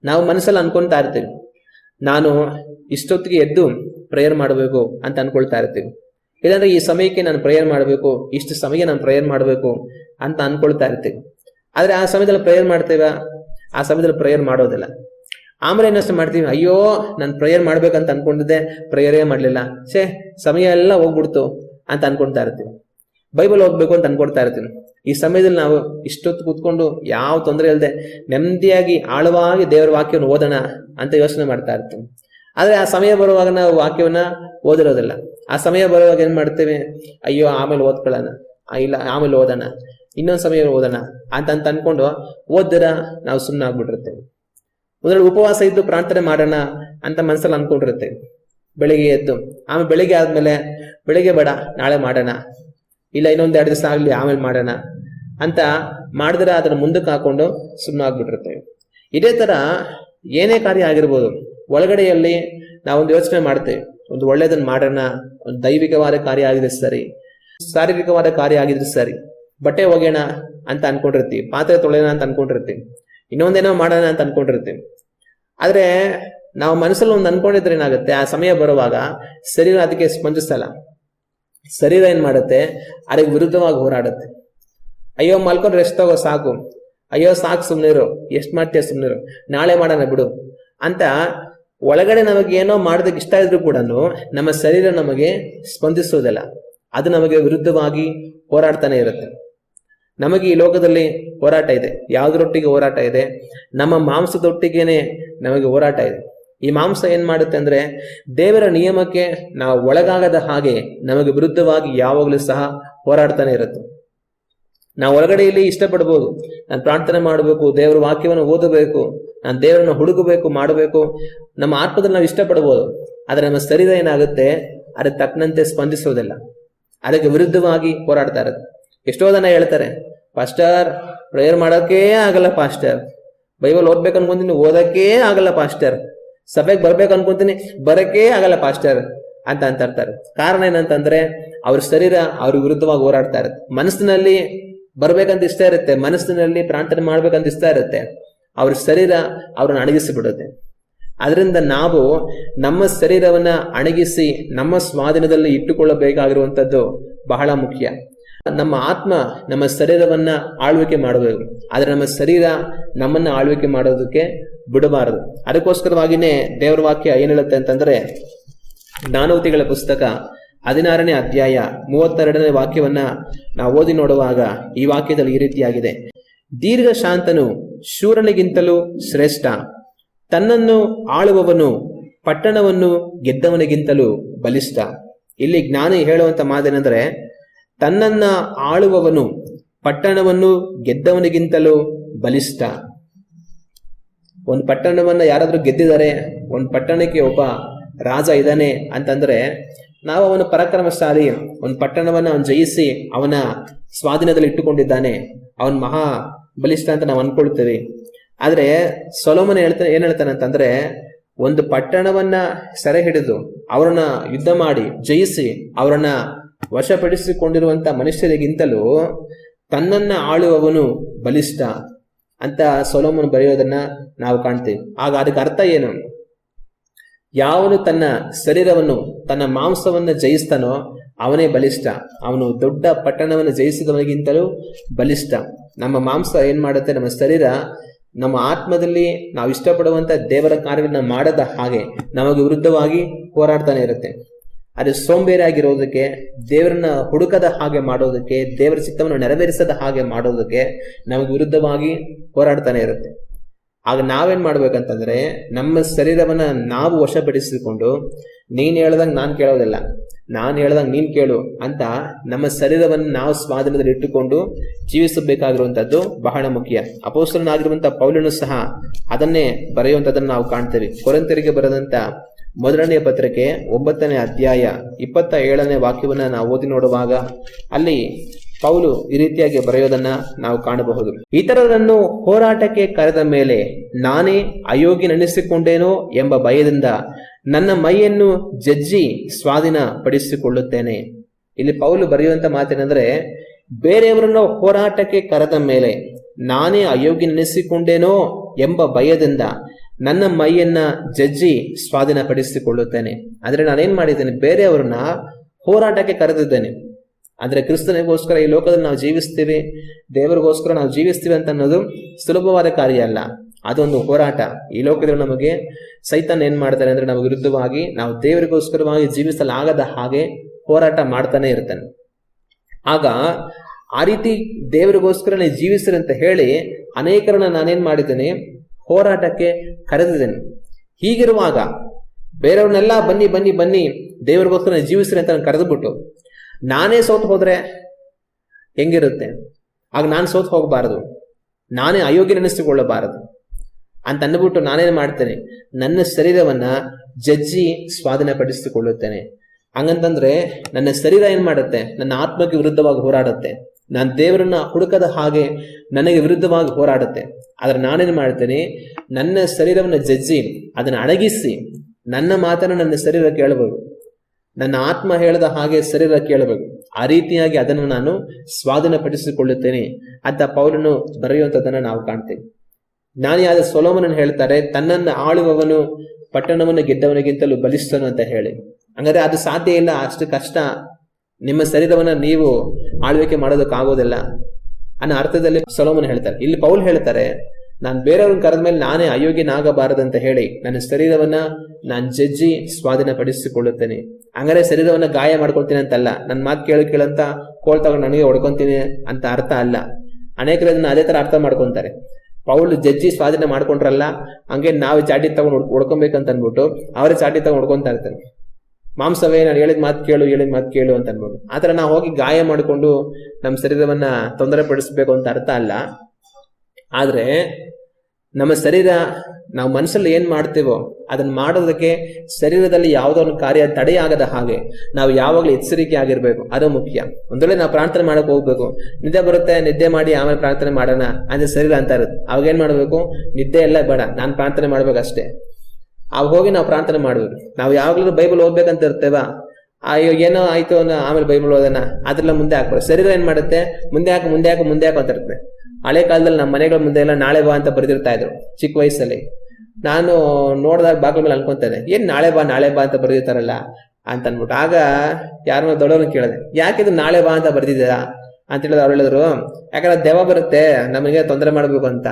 ನಾವು ಮನಸ್ಸಲ್ಲಿ ಅನ್ಕೊಂತಾ ಇರ್ತೀವಿ. ನಾನು ಇಷ್ಟೊತ್ತಿಗೆ ಎದ್ದು ಪ್ರೇಯರ್ ಮಾಡಬೇಕು ಅಂತ ಅನ್ಕೊಳ್ತಾ ಇರ್ತೀವಿ. ಇಲ್ಲಾಂದ್ರೆ ಈ ಸಮಯಕ್ಕೆ ನಾನು ಪ್ರೇಯರ್ ಮಾಡಬೇಕು, ಇಷ್ಟು ಸಮಯ ನಾನು ಪ್ರೇಯರ್ ಮಾಡಬೇಕು ಅಂತ ಅನ್ಕೊಳ್ತಾ ಇರ್ತೀವಿ. ಆದ್ರೆ ಆ ಸಮಯದಲ್ಲಿ ಪ್ರೇಯರ್ ಮಾಡ್ತೇವ? ಆ ಸಮಯದಲ್ಲಿ ಪ್ರೇಯರ್ ಮಾಡೋದಿಲ್ಲ. ಆಮೇಲೆ ಏನಷ್ಟು ಮಾಡ್ತೀವಿ, ಅಯ್ಯೋ, ನಾನು ಪ್ರೇಯರ್ ಮಾಡ್ಬೇಕಂತ ಅನ್ಕೊಂಡಿದ್ದೆ ಪ್ರೇಯರೇ ಮಾಡಲಿಲ್ಲ. ಛೇ, ಸಮಯ ಎಲ್ಲ ಹೋಗ್ಬಿಡ್ತು ಅಂತ ಅನ್ಕೊಳ್ತಾ ಇರ್ತೀವಿ. ಬೈಬಲ್ ಹೋಗ್ಬೇಕು ಅಂತ ಅನ್ಕೊಳ್ತಾ ಇರ್ತೀನಿ ಈ ಸಮಯದಲ್ಲಿ ನಾವು ಇಷ್ಟೊತ್ತು ಕೂತ್ಕೊಂಡು ಯಾವ ತೊಂದರೆ ಇಲ್ಲದೆ ನೆಮ್ಮದಿಯಾಗಿ ಆಳವಾಗಿ ದೇವರ ವಾಕ್ಯವನ್ನು ಓದೋಣ ಅಂತ ಯೋಚನೆ ಮಾಡ್ತಾ ಇರ್ತೀನಿ ಆದ್ರೆ ಆ ಸಮಯ ಬರುವಾಗ ನಾವು ವಾಕ್ಯವನ್ನ ಓದಿರೋದಿಲ್ಲ. ಆ ಸಮಯ ಬರುವಾಗ ಏನ್ ಮಾಡ್ತೇವೆ? ಅಯ್ಯೋ, ಆಮೇಲೆ ಓದ್ಕೊಳ್ಳೋಣ. ಇಲ್ಲ, ಆಮೇಲೆ ಓದೋಣ. ಇನ್ನೊಂದು ಸಮಯ ಓದೋಣ ಅಂತ ಅಂತ ಅನ್ಕೊಂಡು ಓದಿರ ನಾವು ಸುಮ್ಮನೆ ಆಗ್ಬಿಟ್ಟಿರ್ತೇವೆ ಒಂದ್ರಲ್ಲಿ ಉಪವಾಸ ಇದ್ದು ಪ್ರಾರ್ಥನೆ ಮಾಡೋಣ ಅಂತ ಮನಸ್ಸಲ್ಲಿ ಅನ್ಕೊಂಡಿರ್ತೇವೆ ಬೆಳಿಗ್ಗೆ ಎದ್ದು, ಆಮೇಲೆ ಬೆಳಿಗ್ಗೆ ಆದ್ಮೇಲೆ, ಬೆಳಿಗ್ಗೆ ಬೇಡ, ನಾಳೆ ಮಾಡೋಣ. ಇಲ್ಲ, ಇನ್ನೊಂದ್ ಎರಡು ದಿವಸ ಆಗ್ಲಿ, ಆಮೇಲೆ ಮಾಡೋಣ ಅಂತ ಮಾಡಿದ್ರೆ ಅದನ್ನ ಮುಂದಕ್ಕೆ ಹಾಕೊಂಡು ಸುಮ್ಮನೆ ಆಗ್ಬಿಟ್ಟಿರ್ತೇವೆ ಇದೇ ತರ ಏನೇ ಕಾರ್ಯ ಆಗಿರ್ಬೋದು, ಒಳಗಡೆಯಲ್ಲಿ ನಾವೊಂದು ಯೋಚನೆ ಮಾಡ್ತೇವೆ. ಒಂದು ಒಳ್ಳೇದನ್ನ ಮಾಡೋಣ, ಒಂದು ದೈವಿಕವಾದ ಕಾರ್ಯ ಆಗಿದ್ರೆ ಸರಿ, ಶಾರೀರಿಕವಾದ ಕಾರ್ಯ ಆಗಿದ್ರೆ ಸರಿ. ಬಟ್ಟೆ ಒಗೆಯೋಣ ಅಂತ ಅನ್ಕೊಂಡಿರ್ತೀವಿ, ಪಾತ್ರೆ ತೊಳೆಯೋಣ ಅಂತ ಅನ್ಕೊಂಡಿರ್ತೀವಿ, ಇನ್ನೊಂದೇನೋ ಮಾಡೋಣ ಅಂತ ಅನ್ಕೊಂಡಿರ್ತೀವಿ. ಆದ್ರೆ ನಾವು ಮನಸ್ಸಲ್ಲಿ ಒಂದು ಅನ್ಕೊಂಡಿದ್ರೆ ಏನಾಗುತ್ತೆ, ಆ ಸಮಯ ಬರುವಾಗ ಶರೀರ ಅದಕ್ಕೆ ಸ್ಪಂದಿಸಲ್ಲ. ಶರೀರ ಏನ್ ಮಾಡುತ್ತೆ, ಅದಕ್ಕೆ ವಿರುದ್ಧವಾಗಿ ಹೋರಾಡುತ್ತೆ. ಅಯ್ಯೋ ಮಲ್ಕೊಂಡು ರೆಸ್ಟ್ ತಗೋ, ಸಾಕು. ಅಯ್ಯೋ, ಸಾಕು ಸುಮ್ನಿರು, ಎಷ್ಟು ಮಾಡ್ತೀಯ ಸುಮ್ನಿರು, ನಾಳೆ ಮಾಡೋಣ ಬಿಡು ಅಂತ ಒಳಗಡೆ ನಮಗೆ ಏನೋ ಮಾಡೋದಕ್ಕೆ ಇಷ್ಟ ಇದ್ರು ಕೂಡ ನಮ್ಮ ಶರೀರ ನಮಗೆ ಸ್ಪಂದಿಸೋದಿಲ್ಲ. ಅದು ನಮಗೆ ವಿರುದ್ಧವಾಗಿ ಹೋರಾಡ್ತಾನೆ ಇರುತ್ತೆ. ನಮಗೆ ಈ ಲೋಕದಲ್ಲಿ ಹೋರಾಟ ಇದೆ. ಯಾವ್ದರೊಟ್ಟಿಗೆ ಹೋರಾಟ ಇದೆ? ನಮ್ಮ ಮಾಂಸದೊಟ್ಟಿಗೇನೆ ನಮಗೆ ಹೋರಾಟ ಇದೆ. ಈ ಮಾಂಸ ಏನ್ ಮಾಡುತ್ತೆ ಅಂದ್ರೆ ದೇವರ ನಿಯಮಕ್ಕೆ ನಾವು ಒಳಗಾಗದ ಹಾಗೆ ನಮಗೆ ವಿರುದ್ಧವಾಗಿ ಯಾವಾಗಲೂ ಸಹ ಹೋರಾಡ್ತಾನೆ ಇರುತ್ತೆ. ನಾವು ಒಳಗಡೆಯಲ್ಲಿ ಇಷ್ಟಪಡ್ಬೋದು. ನಾನು ಪ್ರಾರ್ಥನೆ ಮಾಡಬೇಕು, ದೇವರ ವಾಕ್ಯವನ್ನು ಓದಬೇಕು ನಾನು ದೇವರನ್ನ ಹುಡುಕಬೇಕು, ಮಾಡಬೇಕು, ನಮ್ಮ ಆತ್ಮದಲ್ಲಿ ನಾವು ಇಷ್ಟಪಡಬಹುದು, ಆದರೆ ನಮ್ಮ ಶರೀರ ಏನಾಗುತ್ತೆ? ಅದಕ್ಕೆ ತಕ್ಕನಂತೆ ಸ್ಪಂದಿಸೋದಿಲ್ಲ. ಅದಕ್ಕೆ ವಿರುದ್ಧವಾಗಿ ಹೋರಾಡ್ತಾ ಇರುತ್ತೆ ಎಷ್ಟೋ ಜನ ಹೇಳ್ತಾರೆ, ಪಾಸ್ಟರ್ ಪ್ರೇಯರ್ ಮಾಡೋಕೆ ಆಗಲ್ಲ ಪಾಸ್ಟರ್. ಬೈಬಲ್ ಓದ್ಬೇಕು ಅನ್ಕೊಂತೀನಿ ಓದಕ್ಕೆ ಆಗಲ್ಲ ಪಾಸ್ಟರ್. ಸಭೆಗೆ ಬರ್ಬೇಕು ಅನ್ಕೊಂತೀನಿ ಬರಕ್ಕೆ ಆಗಲ್ಲ ಪಾಸ್ಟರ್. ಅಂತ ಅಂತ ಇರ್ತಾರೆ ಕಾರಣ ಏನಂತಂದ್ರೆ, ಅವ್ರ ಶರೀರ ಅವ್ರ ವಿರುದ್ಧವಾಗಿ ಹೋರಾಡ್ತಾ ಇರುತ್ತೆ. ಮನಸ್ಸಿನಲ್ಲಿ ಬರ್ಬೇಕಂತ ಇಷ್ಟ ಇರುತ್ತೆ. ಮನಸ್ಸಿನಲ್ಲಿ ಪ್ರಾರ್ಥನೆ ಮಾಡ್ಬೇಕಂತ ಇಷ್ಟ ಇರುತ್ತೆ. ಅವ್ರ ಶರೀರ ಅವ್ರನ್ನ ಅಣಗಿಸಿ ಬಿಡುತ್ತೆ ಅದರಿಂದ ನಾವು ನಮ್ಮ ಶರೀರವನ್ನ ಅಣಗಿಸಿ ನಮ್ಮ ಸ್ವಾಧೀನದಲ್ಲಿ ಇಟ್ಟುಕೊಳ್ಳಬೇಕಾಗಿರುವಂಥದ್ದು ಬಹಳ ಮುಖ್ಯ. ನಮ್ಮ ಆತ್ಮ ನಮ್ಮ ಶರೀರವನ್ನ ಆಳ್ವಿಕೆ ಮಾಡಬೇಕು. ಆದರೆ ನಮ್ಮ ಶರೀರ ನಮ್ಮನ್ನ ಆಳ್ವಿಕೆ ಮಾಡೋದಕ್ಕೆ ಬಿಡಬಾರದು. ಅದಕ್ಕೋಸ್ಕರವಾಗಿನೇ ದೇವರ ವಾಕ್ಯ ಏನ್ ಹೇಳುತ್ತೆ ಅಂತಂದ್ರೆ ಜ್ಞಾನವತಿಗಳ ಪುಸ್ತಕ ಹದಿನಾರನೇ ಅಧ್ಯಾಯ ಮೂವತ್ತೆರಡನೇ ವಾಕ್ಯವನ್ನ ನಾವು ಓದಿ ನೋಡುವಾಗ ಈ ವಾಕ್ಯದಲ್ಲಿ ಈ ರೀತಿಯಾಗಿದೆ. ದೀರ್ಘ ಶಾಂತನು ಶೂರನಿಗಿಂತಲೂ ಶ್ರೇಷ್ಠ. ತನ್ನನ್ನು ಆಳುವವನು ಪಟ್ಟಣವನ್ನು ಗೆದ್ದವನಿಗಿಂತಲೂ ಬಲಿಷ್ಠ. ಇಲ್ಲಿ ಜ್ಞಾನಿ ಹೇಳುವಂತ ಮಾತೇನೆಂದ್ರೆ, ತನ್ನನ್ನ ಆಳುವವನು ಪಟ್ಟಣವನ್ನು ಗೆದ್ದವನಿಗಿಂತಲೂ ಬಲಿಷ್ಠ. ಒಂದು ಪಟ್ಟಣವನ್ನ ಯಾರಾದರೂ ಗೆದ್ದಿದ್ದಾರೆ, ಒಂದು ಪಟ್ಟಣಕ್ಕೆ ಒಬ್ಬ ರಾಜ ಇದ್ದಾನೆ ಅಂತಂದ್ರೆ, ನಾವು ಅವನು ಪರಾಕ್ರಮಶಾಲಿ, ಒಂದು ಪಟ್ಟಣವನ್ನ ಅವನು ಜಯಿಸಿ ಅವನ ಸ್ವಾಧೀನದಲ್ಲಿ ಇಟ್ಟುಕೊಂಡಿದ್ದಾನೆ. ಅವನ್ ಮಹಾ ಬಲಿಷ್ಠ ಅಂತ ನಾವು ಅನ್ಕೊಳ್ತೇವೆ. ಆದ್ರೆ ಸೊಲೋಮನ್ ಹೇಳ್ತಾನೆ ಏನ್ ಹೇಳ್ತಾನೆ ಅಂತಂದ್ರೆ ಒಂದು ಪಟ್ಟಣವನ್ನ ಸೆರೆ ಹಿಡಿದು ಅವರನ್ನ ಯುದ್ಧ ಮಾಡಿ ಜಯಿಸಿ ಅವರನ್ನ ವಶಪಡಿಸಿಕೊಂಡಿರುವಂತ ಮನುಷ್ಯರಿಗಿಂತಲೂ ತನ್ನನ್ನ ಆಳುವವನು ಬಲಿಷ್ಠ ಅಂತ ಸೊಲೋಮನ್ ಬರೆಯೋದನ್ನ ನಾವು ಕಾಣ್ತೇವೆ. ಆಗ ಅದಕ್ಕೆ ಅರ್ಥ ಏನು? ಯಾವನು ತನ್ನ ಶರೀರವನ್ನು, ತನ್ನ ಮಾಂಸವನ್ನ ಜಯಿಸ್ತಾನೋ ಅವನೇ ಬಲಿಷ್ಠ. ಅವನು ದೊಡ್ಡ ಪಟ್ಟಣವನ್ನು ಜಯಿಸಿದವನಿಗಿಂತಲೂ ಬಲಿಷ್ಠ. ನಮ್ಮ ಮಾಂಸ ಏನ್ ಮಾಡುತ್ತೆ? ನಮ್ಮ ಶರೀರ, ನಮ್ಮ ಆತ್ಮದಲ್ಲಿ ನಾವು ಇಷ್ಟಪಡುವಂತ ದೇವರ ಕಾರ್ಯವನ್ನು ಮಾಡದ ಹಾಗೆ ನಮಗೆ ವಿರುದ್ಧವಾಗಿ ಹೋರಾಡ್ತಾನೆ ಇರುತ್ತೆ. ಅದು ಸೋಂಬೇರಿಯಾಗಿರೋದಕ್ಕೆ, ದೇವರನ್ನ ಹುಡುಕದ ಹಾಗೆ ಮಾಡೋದಕ್ಕೆ, ದೇವರ ಚಿತ್ತವನ್ನು ನೆರವೇರಿಸದ ಹಾಗೆ ಮಾಡೋದಕ್ಕೆ ನಮಗೆ ವಿರುದ್ಧವಾಗಿ ಹೋರಾಡ್ತಾನೆ ಇರುತ್ತೆ. ಆಗ ನಾವೇನ್ ಮಾಡ್ಬೇಕಂತಂದ್ರೆ, ನಮ್ಮ ಶರೀರವನ್ನ ನಾವು ವಶಪಡಿಸಿಕೊಂಡು, ನೀನ್ ಹೇಳ್ದಂಗ್ ನಾನ್ ಕೇಳೋದಿಲ್ಲ. ನಾನ್ ಹೇಳ್ದಂಗ್ ನೀನ್ ಕೇಳು ಅಂತ ನಮ್ಮ ಶರೀರವನ್ನು ನಾವು ಸ್ವಾಧೀನದಲ್ಲಿ ಇಟ್ಟುಕೊಂಡು ಜೀವಿಸಬೇಕಾಗಿರುವಂತದ್ದು ಬಹಳ ಮುಖ್ಯ. ಅಪೋಸ್ತರನಾಗಿರುವಂತ ಪೌಲನು ಸಹ ಅದನ್ನೇ ಬರೆಯುವಂತದನ್ನು ನಾವು ಕಾಣ್ತೇವೆ. ಕೊರಂತರಿಗೆ ಬರೆದಂತ ಮೊದಲನೆಯ ಪತ್ರಿಕೆ ಒಂಬತ್ತನೇ ಅಧ್ಯಾಯ ಇಪ್ಪತ್ತ ಏಳನೇ ವಾಕ್ಯವನ್ನ ನಾವು ಓದಿ ನೋಡುವಾಗ ಅಲ್ಲಿ ಪೌಲು ಈ ರೀತಿಯಾಗಿ ಬರೆಯೋದನ್ನ ನಾವು ಕಾಣಬಹುದು. ಇತರರನ್ನು ಹೋರಾಟಕ್ಕೆ ಕರೆದ ಮೇಲೆ ನಾನೇ ಅಯೋಗ್ಯನೆನಿಸಿಕೊಂಡೇನೋ ಎಂಬ ಭಯದಿಂದ ನನ್ನ ಮೈಯನ್ನು ಜಜ್ಜಿ ಸ್ವಾಧೀನ ಪಡಿಸಿಕೊಳ್ಳುತ್ತೇನೆ ಇಲ್ಲಿ ಪೌಲು ಬರೆಯುವಂತ ಮಾತೇನೆಂದ್ರೆ, ಬೇರೆಯವರನ್ನು ಹೋರಾಟಕ್ಕೆ ಕರೆದ ಮೇಲೆ ನಾನೇ ಅಯೋಗ್ಯನೆನಿಸಿಕೊಂಡೇನೋ ಎಂಬ ಭಯದಿಂದ ನನ್ನ ಮೈಯನ್ನ ಜಜ್ಜಿ ಸ್ವಾಧೀನಪಡಿಸಿಕೊಳ್ಳುತ್ತೇನೆ. ಅಂದ್ರೆ ನಾನೇನ್ ಮಾಡಿದ್ದೇನೆ, ಬೇರೆಯವ್ರನ್ನ ಹೋರಾಟಕ್ಕೆ ಕರೆದಿದ್ದೇನೆ. ಅಂದ್ರೆ ಕ್ರಿಸ್ತನಿಗೋಸ್ಕರ ಈ ಲೋಕದಲ್ಲಿ ನಾವು ಜೀವಿಸ್ತೀವಿ, ದೇವರಿಗೋಸ್ಕರ ನಾವು ಜೀವಿಸ್ತೀವಿ ಅಂತ ಅನ್ನೋದು ಸುಲಭವಾದ ಕಾರ್ಯ ಅಲ್ಲ. ಅದೊಂದು ಹೋರಾಟ. ಈ ಲೋಕದಲ್ಲಿ ನಮಗೆ ಸೈತಾನ್ ಏನ್ ಮಾಡ್ತಾನೆ ಅಂದ್ರೆ ನಾವು ವಿರುದ್ಧವಾಗಿ, ನಾವು ದೇವರಿಗೋಸ್ಕರವಾಗಿ ಜೀವಿಸಲಾಗದ ಹಾಗೆ ಹೋರಾಟ ಮಾಡ್ತಾನೆ ಇರ್ತಾನೆ. ಆಗ ಆ ರೀತಿ ದೇವರಿಗೋಸ್ಕರ ನೀವು ಜೀವಿಸ್ರಿ ಅಂತ ಹೇಳಿ ಅನೇಕರನ್ನ ನಾನೇನ್ ಮಾಡಿದ್ದೇನೆ, ಹೋರಾಟಕ್ಕೆ ಕರೆದಿದ್ದೇನೆ. ಹೀಗಿರುವಾಗ ಬೇರೆಯವ್ರನ್ನೆಲ್ಲ ಬನ್ನಿ ಬನ್ನಿ ಬನ್ನಿ, ದೇವರಿಗೋಸ್ಕರ ಜೀವಿಸ್ರಿ ಅಂತ ಕರೆದುಬಿಟ್ಟು ನಾನೇ ಸೋತು ಹೋದ್ರೆ ಹೆಂಗಿರುತ್ತೆ? ಆಗ ನಾನು ಸೋತು ಹೋಗಬಾರದು. ನಾನೇ ಅಯೋಗ್ಯನೆನಿಸಿಕೊಳ್ಳಬಾರದು ಅಂತ ಅಂದ್ಬಿಟ್ಟು ನಾನೇನು ಮಾಡ್ತೇನೆ? ನನ್ನ ಶರೀರವನ್ನ ಜಜ್ಜಿ ಸ್ವಾಧೀನಪಡಿಸಿಕೊಳ್ಳುತ್ತೇನೆ. ಹಂಗಂತಂದ್ರೆ ನನ್ನ ಶರೀರ ಏನ್ ಮಾಡುತ್ತೆ? ನನ್ನ ಆತ್ಮಕ್ಕೆ ವಿರುದ್ಧವಾಗಿ ಹೋರಾಡುತ್ತೆ. ನಾನು ದೇವರನ್ನ ಹುಡುಕದ ಹಾಗೆ ನನಗೆ ವಿರುದ್ಧವಾಗಿ ಹೋರಾಡುತ್ತೆ. ಆದ್ರೆ ನಾನೇನು ಮಾಡ್ತೇನೆ? ನನ್ನ ಶರೀರವನ್ನು ಜಜ್ಜಿ, ಅದನ್ನು ಅಡಗಿಸಿ ನನ್ನ ಮಾತನ್ನು ನನ್ನ ಶರೀರ ಕೇಳಬೇಕು ನನ್ನ ಆತ್ಮ ಹೇಳದ ಹಾಗೆ ಶರೀರ ಕೇಳಬೇಕು. ಆ ರೀತಿಯಾಗಿ ಅದನ್ನು ನಾನು ಸ್ವಾಧೀನಪಡಿಸಿಕೊಳ್ಳುತ್ತೇನೆ ಅಂತ ಪೌಲನು ಬರೆಯುವಂಥದ್ದನ್ನು ನಾವು ಕಾಣ್ತೇವೆ. ಜ್ಞಾನಿಯಾದ ಸೊಲೋಮನನ್ನು ಹೇಳ್ತಾರೆ, ತನ್ನನ್ನು ಆಳುವವನು ಪಟ್ಟಣವನ್ನು ಗೆದ್ದವನಿಗಿಂತಲೂ ಬಲಿಷ್ಠನು ಅಂತ ಹೇಳಿ. ಹಂಗಾದ್ರೆ ಅದು ಸಾಧ್ಯ ಇಲ್ಲ, ಅಷ್ಟು ಕಷ್ಟ. ನಿಮ್ಮ ಶರೀರವನ್ನ ನೀವು ಆಳ್ವಿಕೆ ಮಾಡೋದಕ್ಕಾಗೋದಿಲ್ಲ. ಅನ್ನೋ ಅರ್ಥದಲ್ಲಿ ಸೊಲೋಮನ್ ಹೇಳ್ತಾರೆ. ಇಲ್ಲಿ ಪೌಲ್ ಹೇಳ್ತಾರೆ, ನಾನು ಬೇರೆಯವ್ರನ್ನ ಕರೆದ ಮೇಲೆ ನಾನೇ ಅಯೋಗ್ಯನಾಗಬಾರದಂತ ಹೇಳಿ. ನನ್ನ ಶರೀರವನ್ನ ನಾನು ಜಜ್ಜಿ ಸ್ವಾಧೀನಪಡಿಸಿಕೊಳ್ಳುತ್ತೇನೆ. ಹಂಗಾರೆ ಶರೀರವನ್ನು ಗಾಯ ಮಾಡ್ಕೊಳ್ತೀನಿ ಅಂತಲ್ಲ. ನನ್ನ ಮಾತು ಕೇಳು ಕೇಳಂತ ಕೋಲ್ ತಗೊಂಡು ನನಗೆ ಹೊಡ್ಕೊಂತೀನಿ ಅಂತ ಅರ್ಥ ಅಲ್ಲ. ಅನೇಕರು ಅದನ್ನ ಅದೇ ತರ ಅರ್ಥ ಮಾಡ್ಕೊಂತಾರೆ. ಪೌಲ್ ಜಜ್ಜಿ ಸ್ವಾಧೀನ ಮಾಡ್ಕೊಂಡ್ರಲ್ಲ, ಹಂಗೆ ನಾವು ಚಾಟಿ ತಗೊಂಡು ಹೊಡ್ಕೊಬೇಕಂತ ಅನ್ಬಿಟ್ಟು ಅವರೇ ಚಾಟಿ ತಗೊಂಡು ಹೊಡ್ಕೊಂತ ಇರ್ತಾರೆ. ಮಾಂಸವೇ, ನಾನು ಹೇಳಿದ ಮಾತು ಕೇಳು, ಹೇಳಿದ ಮಾತು ಕೇಳು ಅಂತ ಅನ್ಬಿಟ್ಟು ಆ ಥರ ನಾವು ಹೋಗಿ ಗಾಯ ಮಾಡಿಕೊಂಡು ನಮ್ಮ ಶರೀರವನ್ನ ತೊಂದರೆ ಪಡಿಸ್ಬೇಕು ಅಂತ ಅರ್ಥ ಅಲ್ಲ. ಆದ್ರೆ ನಮ್ಮ ಶರೀರ, ನಾವು ಮನಸ್ಸಲ್ಲಿ ಏನ್ ಮಾಡ್ತೀವೋ ಅದನ್ನ ಮಾಡೋದಕ್ಕೆ ಶರೀರದಲ್ಲಿ ಯಾವುದೋ ಒಂದು ಕಾರ್ಯ ತಡೆಯಾಗದ ಹಾಗೆ ನಾವು ಯಾವಾಗಲೂ ಎಚ್ಚರಿಕೆ ಆಗಿರ್ಬೇಕು. ಅದು ಮುಖ್ಯ. ಒಂದೊಳ್ಳೆ ನಾವು ಪ್ರಾರ್ಥನೆ ಮಾಡಕ್ ಹೋಗ್ಬೇಕು. ನಿದ್ದೆ ಬರುತ್ತೆ, ನಿದ್ದೆ ಮಾಡಿ ಆಮೇಲೆ ಪ್ರಾರ್ಥನೆ ಮಾಡೋಣ. ಅಂದ್ರೆ ಶರೀರ ಅಂತ ಇರುತ್ತೆ. ಅವಾಗ ಏನ್ ಮಾಡ್ಬೇಕು? ನಿದ್ದೆ ಎಲ್ಲ ಬೇಡ. ನಾನು ಪ್ರಾರ್ಥನೆ ಮಾಡ್ಬೇಕಷ್ಟೇ. ಅವಾಗ ಹೋಗಿ ನಾವು ಪ್ರಾರ್ಥನೆ ಮಾಡ್ಬೇಕು. ನಾವು ಯಾವಾಗಲೂ ಬೈಬಲ್ ಓದ್ಬೇಕಂತ ಇರ್ತೇವ? ಅಯ್ಯೋ, ಏನೋ ಆಯ್ತು ಆಮೇಲೆ ಬೈಬಲ್ ಓದೋಣ. ಅದ್ರಲ್ಲ ಮುಂದೆ ಹಾಕ್ಬಾರ್ದು ಶರೀರ ಏನ್ ಮಾಡುತ್ತೆ? ಮುಂದೆ ಹಾಕು ಮುಂದೆ ಹಾಕು ಮುಂದೆ ಹಾಕು ಅಂತ ಇರುತ್ತೆ. ಹಳೆ ಕಾಲದಲ್ಲಿ ನಮ್ಮ ಮನೆಗಳ ಮುಂದೆ ಎಲ್ಲ ನಾಳೆ ಬಾ ಅಂತ ಬರೆದಿರ್ತಾ ಇದ್ರು, ಚಿಕ್ಕ ವಯಸ್ಸಲ್ಲಿ. ನಾನು ನೋಡಿದಾಗ ಬಾಗಿಲ ಮೇಲೆ ಅನ್ಕೊಂತೇನೆ, ಏನ್ ನಾಳೆ ಬಾ ನಾಳೆ ಬಾ ಅಂತ ಬರೆದಿರ್ತಾರಲ್ಲ ಅಂತ ಅನ್ಬಿಟ್ಟು ಆಗ ಯಾರನ್ನೋ ದೊಡ್ಡವ್ರನ್ನ ಕೇಳಿದೆ, ಯಾಕೆ ಇದು ನಾಳೆ ಬಾ ಅಂತ ಬರ್ದಿದ್ದೀರಾ ಅಂತ ಹೇಳಿದ್ರು ಅವ್ರು ಹೇಳಿದ್ರು, ಯಾಕಂದ್ರೆ ದೆವ ಬರುತ್ತೆ, ನಮಗೆ ತೊಂದರೆ ಮಾಡ್ಬೇಕು ಅಂತ.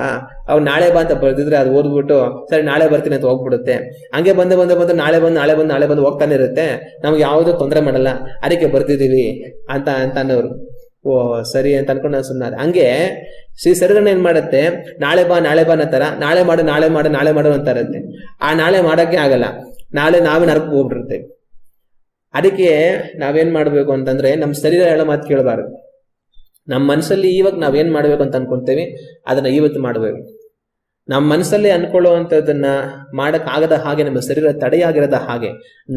ಅವ್ರು ನಾಳೆ ಬಾ ಅಂತ ಬರ್ದಿದ್ರೆ ಅದು ಓದ್ಬಿಟ್ಟು, ಸರಿ ನಾಳೆ ಬರ್ತೀನಿ ಅಂತ ಹೋಗ್ಬಿಡುತ್ತೆ. ಹಂಗೆ ಬಂದು ಬಂದು ಬಂದು ನಾಳೆ ಬಂದು ನಾಳೆ ಬಂದು ನಾಳೆ ಬಂದು ಹೋಗ್ತಾನೆ ಇರುತ್ತೆ. ನಮ್ಗೆ ಯಾವುದೂ ತೊಂದರೆ ಮಾಡಲ್ಲ, ಅದಕ್ಕೆ ಬರ್ತಿದ್ದೀವಿ ಅಂತ ಅಂತ ಅನ್ನೋರು. ಓ, ಸರಿ ಅಂತ ಅನ್ಕೊಂಡು ನಾನು ಸುಮ್ಮನೆ ಹಂಗೆ ಶ್ರೀ ಸರಿಗಣ್ಣ ಏನ್ ಮಾಡುತ್ತೆ? ನಾಳೆ ಬಾ ನಾಳೆ ಬಾ ಅನ್ನತ್ತಾರ ನಾಳೆ ಮಾಡು ನಾಳೆ ಮಾಡು ನಾಳೆ ಮಾಡು ಅಂತ ಇರುತ್ತೆ. ಆ ನಾಳೆ ಮಾಡೋಕ್ಕೆ ಆಗಲ್ಲ. ನಾಳೆ ನಾವೇ ನರಕ ಹೋಗ್ಬಿಟ್ಟಿರ್ತೇವೆ. ಅದಕ್ಕೆ ನಾವೇನ್ ಮಾಡ್ಬೇಕು ಅಂತಂದ್ರೆ ನಮ್ಮ ಶರೀರ ಹೇಳೋ ಮಾತು ಕೇಳಬಾರದು. ನಮ್ಮ ಮನಸ್ಸಲ್ಲಿ ಇವಾಗ ನಾವೇನ್ ಮಾಡ್ಬೇಕು ಅಂತ ಅನ್ಕೊಂತೇವೆ, ಅದನ್ನ ಇವತ್ತು ಮಾಡಬೇಕು. ನಮ್ಮ ಮನಸ್ಸಲ್ಲೇ ಅನ್ಕೊಳ್ಳುವಂಥದ್ದನ್ನ ಮಾಡಕ್ ಆಗದ ಹಾಗೆ, ನಮ್ಮ ಶರೀರ ತಡೆಯಾಗಿರದ ಹಾಗೆ,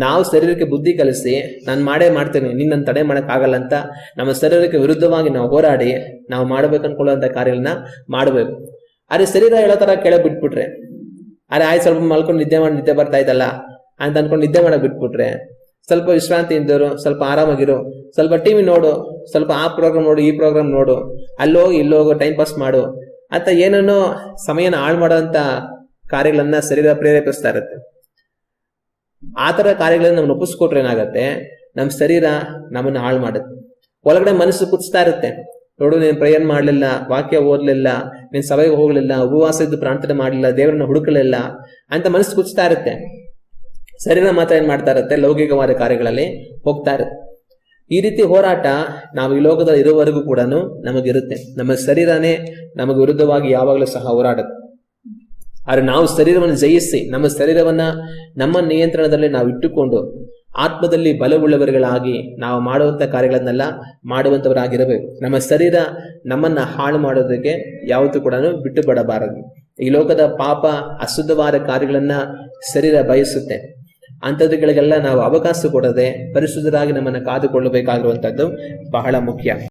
ನಾವು ಶರೀರಕ್ಕೆ ಬುದ್ಧಿ ಕಲಿಸಿ, ನಾನು ಮಾಡೇ ಮಾಡ್ತೇನೆ ನಿನ್ನನ್ನು ತಡೆ ಮಾಡಕ್ ಆಗಲ್ಲ ಅಂತ ನಮ್ಮ ಶರೀರಕ್ಕೆ ವಿರುದ್ಧವಾಗಿ ನಾವು ಹೋರಾಡಿ, ನಾವು ಮಾಡ್ಬೇಕು ಅನ್ಕೊಳ್ಳುವಂತ ಕಾರ್ಯಗಳನ್ನ ಮಾಡಬೇಕು. ಅರೆ ಶರೀರ ಹೇಳೋ ತರ ಕೆಳಗೆ ಬಿಟ್ಬಿಟ್ರೆ, ಅರೆ ಆಯ್ತು ಸ್ವಲ್ಪ ಮಲ್ಕೊಂಡು ನಿದ್ದೆ ಮಾಡಿ, ನಿದ್ದೆ ಬರ್ತಾ ಇದ್ದಲ್ಲ ಅಂತ ಅನ್ಕೊಂಡು ನಿದ್ದೆ ಮಾಡಕ್ ಬಿಟ್ಬಿಟ್ರೆ, ಸ್ವಲ್ಪ ವಿಶ್ರಾಂತಿ ಇದ್ದರು, ಸ್ವಲ್ಪ ಆರಾಮಾಗಿರು, ಸ್ವಲ್ಪ ಟಿವಿ ನೋಡು, ಸ್ವಲ್ಪ ಆ ಪ್ರೋಗ್ರಾಮ್ ನೋಡು, ಈ ಪ್ರೋಗ್ರಾಮ್ ನೋಡು, ಅಲ್ಲೋಗಿ, ಇಲ್ಲೋಗು ಟೈಮ್ ಪಾಸ್ ಮಾಡು ಅಂತ ಏನೇನೋ ಸಮಯನ ಹಾಳು ಮಾಡೋಂಥ ಕಾರ್ಯಗಳನ್ನ ಶರೀರ ಪ್ರೇರೇಪಿಸ್ತಾ ಇರುತ್ತೆ. ಆ ಥರ ಕಾರ್ಯಗಳನ್ನ ನಮ್ಗೆ ಒಪ್ಪಿಸ್ಕೊಟ್ರೆ ಏನಾಗುತ್ತೆ? ನಮ್ಮ ಶರೀರ ನಮ್ಮನ್ನ ಹಾಳು ಮಾಡುತ್ತೆ. ಒಳಗಡೆ ಮನಸ್ಸು ಕುದಿಸ್ತಾ ಇರುತ್ತೆ. ನೋಡು, ನೀನು ಪ್ರೇಯರ್ ಮಾಡಲಿಲ್ಲ, ವಾಕ್ಯ ಓದಲಿಲ್ಲ, ನೀನು ಸಭೆಗೆ ಹೋಗ್ಲಿಲ್ಲ, ಉಪವಾಸ ಇದ್ದು ಪ್ರಾರ್ಥನೆ ಮಾಡಲಿಲ್ಲ, ದೇವರನ್ನ ಹುಡುಕಲಿಲ್ಲ ಅಂತ ಮನಸ್ಸು ಕುದಿಸ್ತಾ ಇರುತ್ತೆ. ಶರೀರ ಮಾತ್ರ ಏನ್ ಮಾಡ್ತಾ ಇರುತ್ತೆ? ಲೌಕಿಕವಾದ ಕಾರ್ಯಗಳಲ್ಲಿ ಹೋಗ್ತಾ ಇರುತ್ತೆ. ಈ ರೀತಿ ಹೋರಾಟ ನಾವು ಈ ಲೋಕದಲ್ಲಿ ಇರುವವರೆಗೂ ಕೂಡ ನಮಗಿರುತ್ತೆ. ನಮ್ಮ ಶರೀರನೇ ನಮಗೆ ವಿರುದ್ಧವಾಗಿ ಯಾವಾಗಲೂ ಸಹ ಹೋರಾಡುತ್ತೆ. ಆದರೆ ನಾವು ಶರೀರವನ್ನು ಜಯಿಸಿ, ನಮ್ಮ ಶರೀರವನ್ನ ನಮ್ಮ ನಿಯಂತ್ರಣದಲ್ಲಿ ನಾವು ಇಟ್ಟುಕೊಂಡು ಆತ್ಮದಲ್ಲಿ ಬಲವುಳ್ಳವರುಗಳಾಗಿ ನಾವು ಮಾಡುವಂತ ಕಾರ್ಯಗಳನ್ನೆಲ್ಲ ಮಾಡುವಂತವರಾಗಿರಬೇಕು ನಮ್ಮ ಶರೀರ ನಮ್ಮನ್ನ ಹಾಳು ಮಾಡೋದಕ್ಕೆ ಯಾವತ್ತೂ ಕೂಡ ಬಿಟ್ಟು ಬಿಡಬಾರದು. ಈ ಲೋಕದ ಪಾಪ ಅಶುದ್ಧವಾದ ಕಾರ್ಯಗಳನ್ನ ಶರೀರ ಬಯಸುತ್ತೆ. ಅಂಥದ್ದುಗಳಿಗೆಲ್ಲ ನಾವು ಅವಕಾಶ ಕೊಡದೆ ಪರಿಶುದ್ಧರಾಗಿ ನಮ್ಮನ್ನು ಕಾದುಕೊಳ್ಳಬೇಕಾಗಿರುವಂಥದ್ದು ಬಹಳ ಮುಖ್ಯ.